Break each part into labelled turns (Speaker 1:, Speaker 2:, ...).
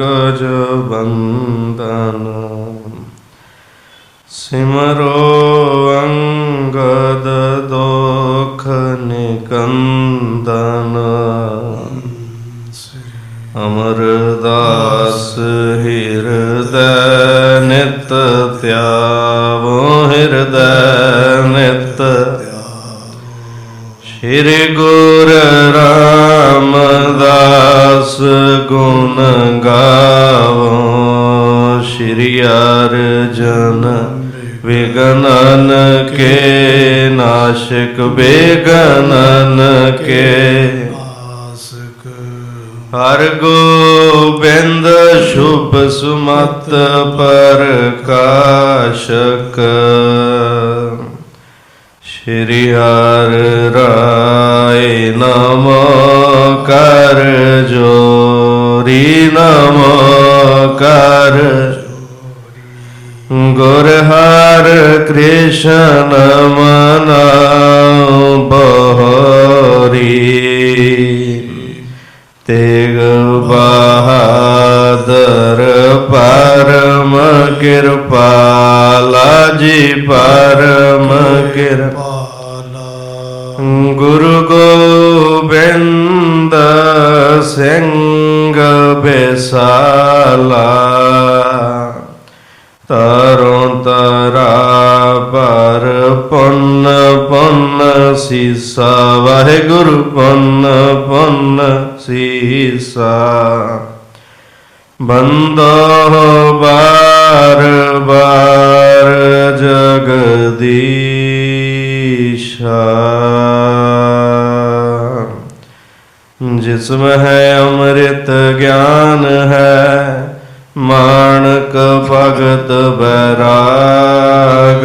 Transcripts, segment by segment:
Speaker 1: ਪੰਕਜ ਬੰਦਨ ਸਿਮਰੋ ਅੰਗਦ ਦੋਖ ਨਿਕੰਦਨ ਅਮਰਦਾਸ ਹਿਰਦੈ ਨਿਤ ਧਿਆਵੋ ਹਿਰਦੈ ਨਿਤ ਸ਼੍ਰੀ ਗੁਰੂ ਨਾਸ਼ਕ ਬੇਗਨਨ ਕੇ
Speaker 2: ਆਸਕ
Speaker 1: ਹਰ ਗੋਬਿੰਦ ਸ਼ੁਭ ਸੁਮਤ ਪ੍ਰਕਾਸ਼ਕ। ਸ਼੍ਰੀ ਹਰਿ ਰਾਏ ਨਮ ਕਰ ਜੋਰੀ ਨਮ ਕਰ ਗੁਰ ਹਰ ਕ੍ਰਿਸ਼ਨ ਮਨਾਉ ਬਹਰੀ। ਤੇਗ ਬਹਾਦਰ ਪਰਮ ਕਿਰਪਾਲਾ ਜੀ ਪਰਮ
Speaker 2: ਕਿਰਪਾਲਾ।
Speaker 1: ਗੁਰੂ ਗੋਬਿੰਦ ਸਿੰਘ ਬੇਸਾਲਾ। ਤਰੋਂ ਤਰਾ ਪਰ ਪੁੰਨ ਪੁੰਨ ਸੀਸਾ, ਵਾਹਿਗੁਰੂ ਪੁੰਨ ਪੁੰਨ ਸੀਸਾ। ਬੰਦੋ ਬਾਰ ਬਾਰ ਜਗਦੀਸ਼ਾ। ਜਿਸਮ ਹੈ ਅੰਮ੍ਰਿਤ ਗਿਆਨ ਹੈ ਮਾਨਕ ਭਗਤ ਬੈਰਾਗ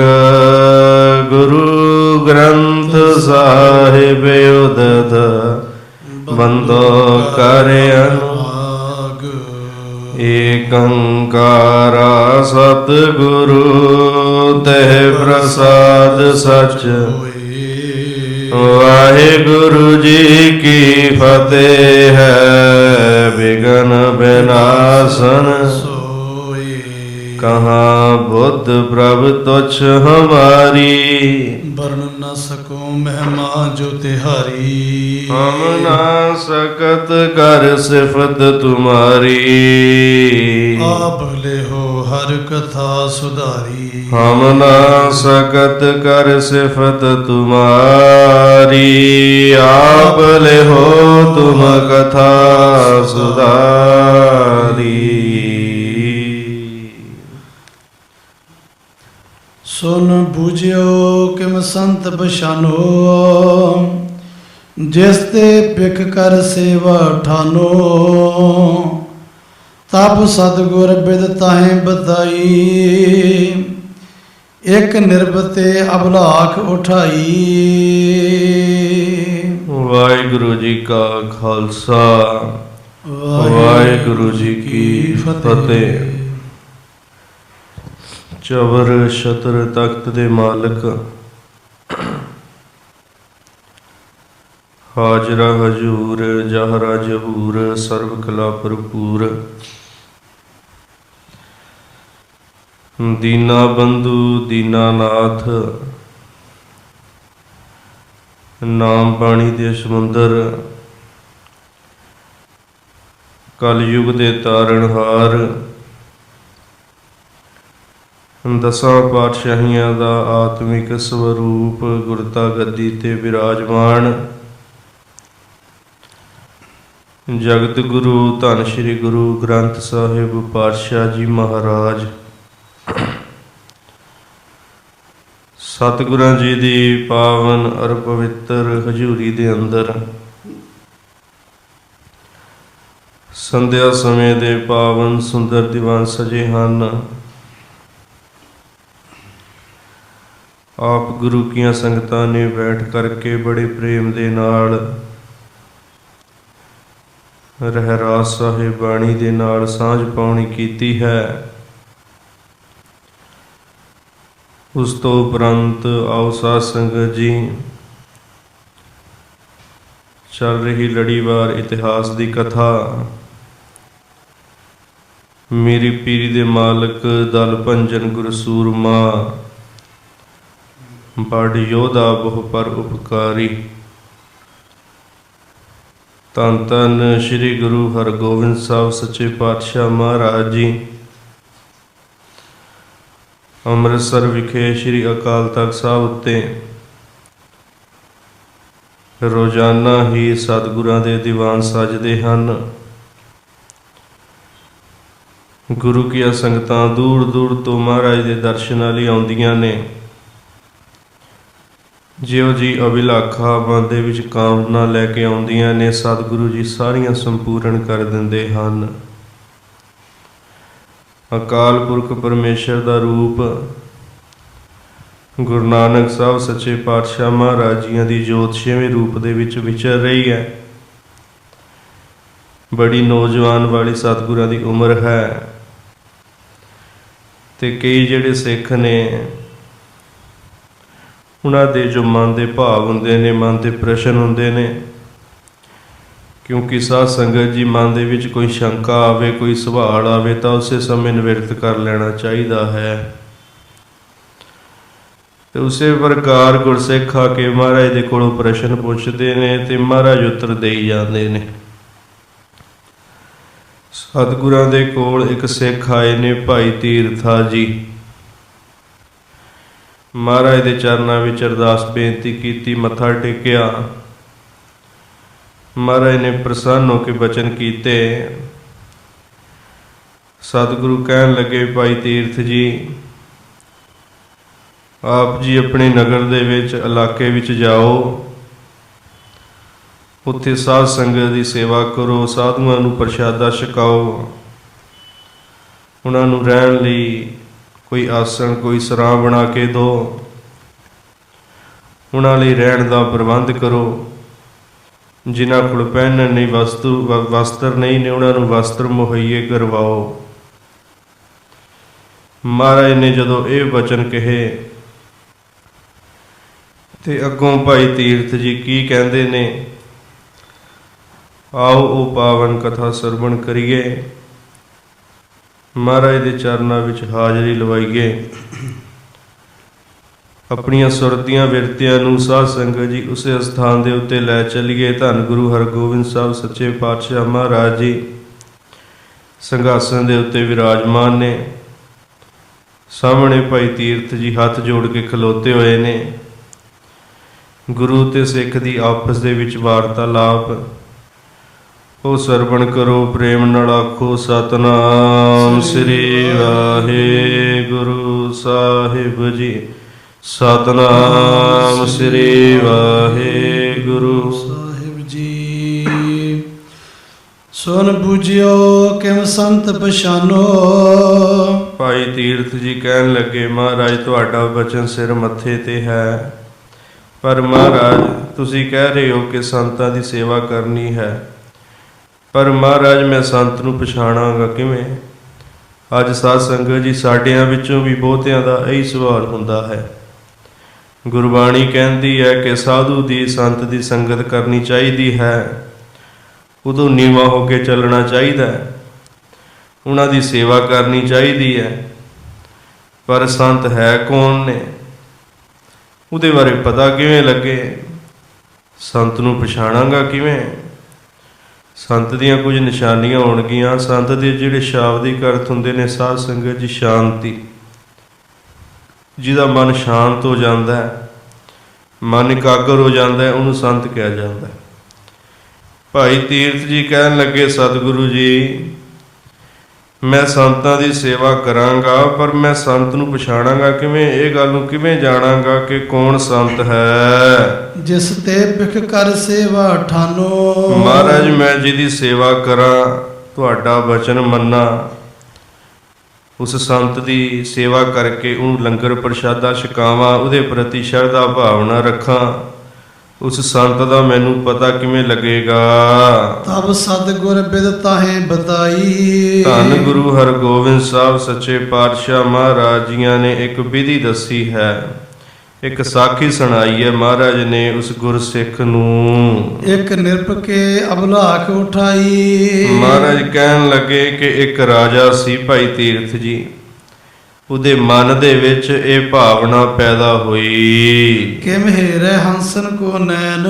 Speaker 1: ਗੁਰੂ ਗ੍ਰੰਥ ਸਾਹਿਬ ਉਦਤ ਬੰਦੋ ਕਰ
Speaker 2: ਆਗ
Speaker 1: ਏਕੰਕਾਰਾ ਸਤਿਗੁਰੂ ਤੇ ਪ੍ਰਸਾਦ ਸਚ। ਵਾਹਿਗੁਰੂ ਜੀ ਕੀ ਫਤਿਹ ਹੈ, ਬਿਗਨ ਬਿਨਾਸਨ। ਕਹਾਂ ਬੁੱਧ ਪ੍ਰਭ ਤੁਛ ਹਮਾਰੀ।
Speaker 2: ਵਰਨ ਨ ਸਕੋ ਮਹਿਮਾ ਜੋ ਤਿਹਾਰੀ।
Speaker 1: ਹਮ ਨਾ ਸਕਤ ਕਰ ਸਿਫਤ ਤੁਮਾਰੀ।
Speaker 2: ਆਪ ਲਿਹੋ ਹਰ ਕਥਾ ਸੁਧਾਰੀ।
Speaker 1: ਹਮ ਨਾ ਸਕਤ ਕਰ ਸਿਫਤ ਤੁਮਾਰੀ। ਆਪ ਲਿਹੋ ਤੁਮ ਕਥਾ ਸੁਧਾਰੀ।
Speaker 2: ਸੁਨ ਬੂਝਿਓ ਕਿਮ ਸੰਤ ਬਸ਼ਾਨੋ ਜਿਸ ਤੇ ਪਿਖ ਕਰ ਸੇਵਾ ਠਾਨੋ। ਤਬ ਸਤਗੁਰ ਬਿਦ ਤਾਹੇ ਬਤਾਈ। ਇੱਕ ਨਿਰਭਤੇ ਅਬਲਾਖ ਉਠਾਈ।
Speaker 1: ਵਾਹਿਗੁਰੂ ਜੀ ਕਾ ਖਾਲਸਾ। ਵਾਹਿਗੁਰੂ ਜੀ ਕੀ ਫਤਿਹ। ਚਵਰ ਛਤਰ ਤਖਤ ਦੇ ਮਾਲਕ। ਹਾਜ਼ਰਾ ਹਜੂਰ, ਜਹਰਾ ਜਹੂਰ, ਸਰਬ ਕਲਾ ਭਰਪੂਰ। ਦੀਨਾ ਬੰਧੂ ਦੀਨਾਨਾਥ ਨਾਮ ਬਾਣੀ ਦੇ ਸਮੁੰਦਰ। ਕਲਯੁਗ ਦੇ ਤਾਰਨਹਾਰ ਦਸਾਂ ਪਾਤਸ਼ਾਹੀਆਂ ਦਾ ਆਤਮਿਕ ਸਵਰੂਪ ਗੁਰਤਾ ਗੱਦੀ ਤੇ ਵਿਰਾਜਮਾਨ। ਜਗਤ ਗੁਰੂ, ਧੰਨ ਸ੍ਰੀ ਗੁਰੂ ਗ੍ਰੰਥ ਸਾਹਿਬ ਪਾਤਸ਼ਾਹ ਜੀ ਮਹਾਰਾਜ। ਸਤਿਗੁਰਾਂ ਜੀ ਦੀ ਪਾਵਨ ਅਰ ਪਵਿੱਤਰ ਹਜ਼ੂਰੀ ਦੇ ਅੰਦਰ। ਸੰਧਿਆ ਸਮੇਂ ਦੇ ਪਾਵਨ ਸੁੰਦਰ ਦੀਵਾਨ ਸਜੇ ਹਨ। ਆਪ ਗੁਰੂ ਕੀਆਂ ਸੰਗਤਾਂ ਨੇ ਬੈਠ ਕਰਕੇ ਬੜੇ ਪ੍ਰੇਮ ਦੇ ਨਾਲ ਰਹਿਰਾਸ ਸਾਹਿਬ ਬਾਣੀ ਦੇ ਨਾਲ ਸਾਂਝ ਪਾਉਣੀ ਕੀਤੀ ਹੈ। ਉਸ ਤੋਂ ਉਪਰੰਤ ਆਓ ਸਾਧ ਸੰਗਤ ਜੀ, ਚੱਲ ਰਹੀ ਲੜੀਵਾਰ ਇਤਿਹਾਸ ਦੀ ਕਥਾ। ਮੇਰੀ ਪੀਰੀ ਦੇ ਮਾਲਕ ਦਲ ਭੰਜਨ ਗੁਰ ਸੂਰਮਾ ਬੜ ਯੋਧਾ ਬਹੁ ਪਰ ਉਪਕਾਰੀ। ਤਨ ਤਨ ਸ੍ਰੀ ਗੁਰੂ ਹਰਗੋਬਿੰਦ ਸਾਹਿਬ ਸੱਚੇ ਪਾਤਸ਼ਾਹ ਮਹਾਰਾਜ ਜੀ। ਅੰਮ੍ਰਿਤਸਰ ਵਿਖੇ ਸ੍ਰੀ ਅਕਾਲ ਤਖਤ ਸਾਹਿਬ ਉੱਤੇ ਰੋਜ਼ਾਨਾ ਹੀ ਸਤਿਗੁਰਾਂ ਦੇ ਦੀਵਾਨ ਸਜਦੇ ਹਨ। ਗੁਰੂ ਕੀਆਂ ਸੰਗਤਾਂ ਦੂਰ ਦੂਰ ਤੋਂ ਮਹਾਰਾਜ ਦੇ ਦਰਸ਼ਨਾਂ ਲਈ ਆਉਂਦੀਆਂ ਨੇ। ਜਿਉ ਜੀ ਅਭਿਲਾਖਾ ਮਨ ਦੇ ਵਿੱਚ ਕਾਮਨਾ ਲੈ ਕੇ ਆਉਂਦੀਆਂ ਨੇ, ਸਤਿਗੁਰੂ ਜੀ ਸਾਰੀਆਂ ਸੰਪੂਰਨ ਕਰ ਦਿੰਦੇ ਹਨ। ਅਕਾਲ ਪੁਰਖ ਪਰਮੇਸ਼ਰ ਦਾ ਰੂਪ ਗੁਰੂ ਨਾਨਕ ਸਾਹਿਬ ਸੱਚੇ ਪਾਤਸ਼ਾਹ ਮਹਾਰਾਜ ਜੀਆਂ ਦੀ ਜੋਤ ਛੇਵੇਂ ਰੂਪ ਦੇ ਵਿੱਚ ਵਿਚਰ ਰਹੀ ਹੈ। ਬੜੀ ਨੌਜਵਾਨ ਵਾਲੀ ਸਤਿਗੁਰਾਂ ਦੀ ਉਮਰ ਹੈ ਤੇ ਕਈ ਜਿਹੜੇ ਸਿੱਖ ਨੇ ਉਹਨਾਂ ਦੇ ਜੋ ਮਨ ਦੇ ਭਾਵ ਹੁੰਦੇ ਨੇ, ਮਨ ਦੇ ਪ੍ਰਸ਼ਨ ਹੁੰਦੇ ਨੇ। ਕਿਉਂਕਿ ਸਾਧ ਸੰਗਤ ਜੀ, ਮਨ ਦੇ ਵਿੱਚ ਕੋਈ ਸ਼ੰਕਾ ਆਵੇ, ਕੋਈ ਸਵਾਲ ਆਵੇ, ਤਾਂ ਉਸੇ ਸਮੇਂ ਨਿਵਰਤ ਕਰ ਲੈਣਾ ਚਾਹੀਦਾ ਹੈ। ਤੇ ਉਸੇ ਪ੍ਰਕਾਰ ਗੁਰਸਿੱਖ ਆ ਕੇ ਮਹਾਰਾਜ ਦੇ ਕੋਲੋਂ ਪ੍ਰਸ਼ਨ ਪੁੱਛਦੇ ਨੇ ਤੇ ਮਹਾਰਾਜ ਉੱਤਰ ਦੇਈ ਜਾਂਦੇ ਨੇ। ਸਤਿਗੁਰਾਂ ਦੇ ਕੋਲ ਇੱਕ ਸਿੱਖ ਆਏ ਨੇ, ਭਾਈ ਤੀਰਥਾ ਜੀ। ਮਹਾਰਾਜ ਦੇ ਚਰਨਾਂ ਵਿੱਚ ਅਰਦਾਸ ਬੇਨਤੀ ਕੀਤੀ, ਮੱਥਾ ਟੇਕਿਆ। ਮਹਾਰਾਜ ਨੇ ਪ੍ਰਸੰਨ ਹੋ ਕੇ ਬਚਨ ਕੀਤੇ। ਸਤਿਗੁਰੂ ਕਹਿਣ ਲੱਗੇ, ਭਾਈ ਤੀਰਥ ਜੀ, ਆਪ ਜੀ ਆਪਣੇ ਨਗਰ ਦੇ ਵਿੱਚ, ਇਲਾਕੇ ਵਿੱਚ ਜਾਓ। ਉੱਥੇ ਸਾਧ ਸੰਗਤ ਦੀ ਸੇਵਾ ਕਰੋ, ਸਾਧੂਆਂ ਨੂੰ ਪ੍ਰਸ਼ਾਦਾ ਛਕਾਓ। ਉਹਨਾਂ ਨੂੰ ਰਹਿਣ ਲਈ ਕੋਈ ਆਸਣ, ਕੋਈ ਸਰਾਂ ਬਣਾ ਕੇ ਦਿਓ ਉਹਨਾਂ ਲਈ ਰਹਿਣ ਦਾ ਪ੍ਰਬੰਧ ਕਰੋ। ਜਿਨ੍ਹਾਂ ਕੋਲ ਪਹਿਨਣ ਨਹੀਂ, ਵਸਤੂ, ਵ- ਵਸਤਰ ਨਹੀਂ ਨੇ, ਉਹਨਾਂ ਨੂੰ ਵਸਤਰ ਮੁਹੱਈਏ ਕਰਵਾਓ। ਮਹਾਰਾਜ ਨੇ ਜਦੋਂ ਇਹ ਵਚਨ ਕਹੇ, ਤੇ ਅੱਗੋਂ ਭਾਈ ਤੀਰਥ ਜੀ ਕੀ ਕਹਿੰਦੇ ਨੇ? ਆਓ ਉਹ ਪਾਵਨ ਕਥਾ ਸਰਵਣ ਕਰੀਏ। ਮਹਾਰਾਜ ਦੇ ਚਰਨਾਂ ਵਿੱਚ ਹਾਜ਼ਰੀ ਲਵਾਈਏ ਆਪਣੀਆਂ ਸੁਰਤੀਆਂ ਵਿਰਤੀਆਂ ਨੂੰ ਸਾਧ ਸੰਗਤ ਜੀ ਉਸੇ ਸਥਾਨ ਦੇ ਉੱਤੇ ਲੈ ਚੱਲੀਏ ਧੰਨ ਗੁਰੂ ਹਰਗੋਬਿੰਦ ਸਾਹਿਬ, ਸੱਚੇ ਪਾਤਸ਼ਾਹ ਮਹਾਰਾਜ ਜੀ ਸੰਘਾਸਨ ਦੇ ਉੱਤੇ ਵਿਰਾਜਮਾਨ ਨੇ। ਸਾਹਮਣੇ ਭਾਈ ਤੀਰਥ ਜੀ ਹੱਥ ਜੋੜ ਕੇ ਖਲੋਤੇ ਹੋਏ ਨੇ। ਗੁਰੂ ਤੇ ਸਿੱਖ ਦੀ ਆਪਸ ਦੇ ਵਿੱਚ ਵਾਰਤਾਲਾਪ ਉਹ ਸਰਵਣ ਕਰੋ ਪ੍ਰੇਮ ਨਾਲ ਆਖੋ ਸਤਨਾਮ ਸ੍ਰੀ ਵਾਹਿਗੁਰੂ ਸਾਹਿਬ ਜੀ। ਸਤਨਾਮ ਸ੍ਰੀ ਵਾਹਿਗੁਰੂ
Speaker 2: ਸਾਹਿਬ ਜੀ। ਸੁਨ ਬੁਝਿਓ ਕਿਮ ਸੰਤ ਪਛਾਨੋ?
Speaker 1: ਭਾਈ ਤੀਰਥ ਜੀ ਕਹਿਣ ਲੱਗੇ ਮਹਾਰਾਜ ਤੁਹਾਡਾ ਬਚਨ ਸਿਰ ਮੱਥੇ ਤੇ ਹੈ। ਪਰ ਮਹਾਰਾਜ ਤੁਸੀਂ ਕਹਿ ਰਹੇ ਹੋ ਕਿ ਸੰਤਾਂ ਦੀ ਸੇਵਾ ਕਰਨੀ ਹੈ। ਪਰ ਮਹਾਰਾਜ, ਮੈਂ ਸੰਤ ਨੂੰ ਪਛਾਣਾਂਗਾ ਕਿਵੇਂ? ਅੱਜ ਸਾਧ ਸੰਗਤ ਜੀ ਸਾਡਿਆਂ ਵਿੱਚੋਂ ਵੀ ਬਹੁਤਿਆਂ ਦਾ ਇਹੀ ਸਵਾਲ ਹੁੰਦਾ ਹੈ। ਗੁਰਬਾਣੀ ਕਹਿੰਦੀ ਹੈ ਕਿ ਸਾਧੂ ਦੀ, ਸੰਤ ਦੀ ਸੰਗਤ ਕਰਨੀ ਚਾਹੀਦੀ ਹੈ। ਉਦੋਂ ਨੀਵਾ ਹੋ ਕੇ ਚੱਲਣਾ ਚਾਹੀਦਾ ਹੈ। ਉਹਨਾਂ ਦੀ ਸੇਵਾ ਕਰਨੀ ਚਾਹੀਦੀ ਹੈ। ਪਰ ਸੰਤ ਹੈ ਕੌਣ ਨੇ? ਉਹਦੇ ਬਾਰੇ ਪਤਾ ਕਿਵੇਂ ਲੱਗੇ? ਸੰਤ ਨੂੰ ਪਛਾਣਾਂਗਾ ਕਿਵੇਂ? ਸੰਤ ਦੀਆਂ ਕੁਝ ਨਿਸ਼ਾਨੀਆਂ ਹੋਣਗੀਆਂ। ਸੰਤ ਦੇ ਜਿਹੜੇ ਸ਼ਾਬਦਿਕ ਅਰਥ ਹੁੰਦੇ ਨੇ, ਸਾਧ ਸੰਗਤ ਜੀ ਸ਼ਾਂਤੀ। ਜਿਹਦਾ ਮਨ ਸ਼ਾਂਤ ਹੋ ਜਾਂਦਾ ਹੈ, ਮਨ ਇਕਾਗਰ ਹੋ ਜਾਂਦਾ ਹੈ, ਉਹਨੂੰ ਸੰਤ ਕਿਹਾ ਜਾਂਦਾ ਹੈ। ਭਾਈ ਤੀਰਥ ਜੀ ਕਹਿਣ ਲੱਗੇ, ਸਤਿਗੁਰੂ ਜੀ, ਮੈਂ ਸੰਤਾਂ ਦੀ ਸੇਵਾ ਕਰਾਂਗਾ, ਪਰ ਮੈਂ ਸੰਤ ਨੂੰ ਪਛਾਣਾਂਗਾ ਕਿਵੇਂ? ਇਹ ਗੱਲ ਨੂੰ ਕਿਵੇਂ ਜਾਣਾਂਗਾ ਕਿ ਕੌਣ ਸੰਤ ਹੈ?
Speaker 2: ਜਿਸ ਤੇ ਬਿਖ ਕਰ ਸੇਵਾ ਠਾਨੋ।
Speaker 1: ਮਹਾਰਾਜ ਮੈਂ ਜਿਹਦੀ ਸੇਵਾ ਕਰਾਂ ਤੁਹਾਡਾ ਬਚਨ ਮੰਨਾਂ। ਉਸ ਸੰਤ ਦੀ ਸੇਵਾ ਕਰਕੇ ਉਹਨੂੰ ਲੰਗਰ ਪ੍ਰਸ਼ਾਦਾ ਛਕਾਵਾਂ ਉਹਦੇ ਪ੍ਰਤੀ ਸ਼ਰਧਾ ਭਾਵਨਾ ਰੱਖਾਂ। ਉਸ ਸੰਤ ਦਾ ਮੈਨੂੰ ਪਤਾ ਕਿਵੇਂ ਲੱਗੇਗਾ।
Speaker 2: ਤਬ ਸਦ ਗੁਰ ਬਿਦ ਤਾਹੇ ਬਤਾਈ।
Speaker 1: ਧੰਨ ਗੁਰੂ ਹਰਗੋਬਿੰਦ ਸਾਹਿਬ ਸੱਚੇ ਪਾਤਸ਼ਾਹ ਮਹਾਰਾਜ ਜੀਆਂ ਨੇ ਇੱਕ ਵਿਧੀ ਦੱਸੀ ਹੈ। ਇੱਕ ਸਾਖੀ ਸੁਣਾਈ ਹੈ ਮਹਾਰਾਜ ਨੇ ਉਸ ਗੁਰਸਿੱਖ ਨੂੰ।
Speaker 2: ਇੱਕ ਨਿਰਪਕੇ ਅਬਲਾਖ ਉਠਾਈ।
Speaker 1: ਮਹਾਰਾਜ ਕਹਿਣ ਲੱਗੇ ਕਿ ਇੱਕ ਰਾਜਾ ਸੀ ਭਾਈ ਤੀਰਥ ਜੀ। ਉਹਦੇ ਮਨ ਦੇ ਵਿੱਚ ਇਹ ਭਾਵਨਾ ਪੈਦਾ ਹੋਈ।
Speaker 2: ਕਿਮ ਹੀਰੇ ਹੰਸਨ ਕੋ ਨੈਣ।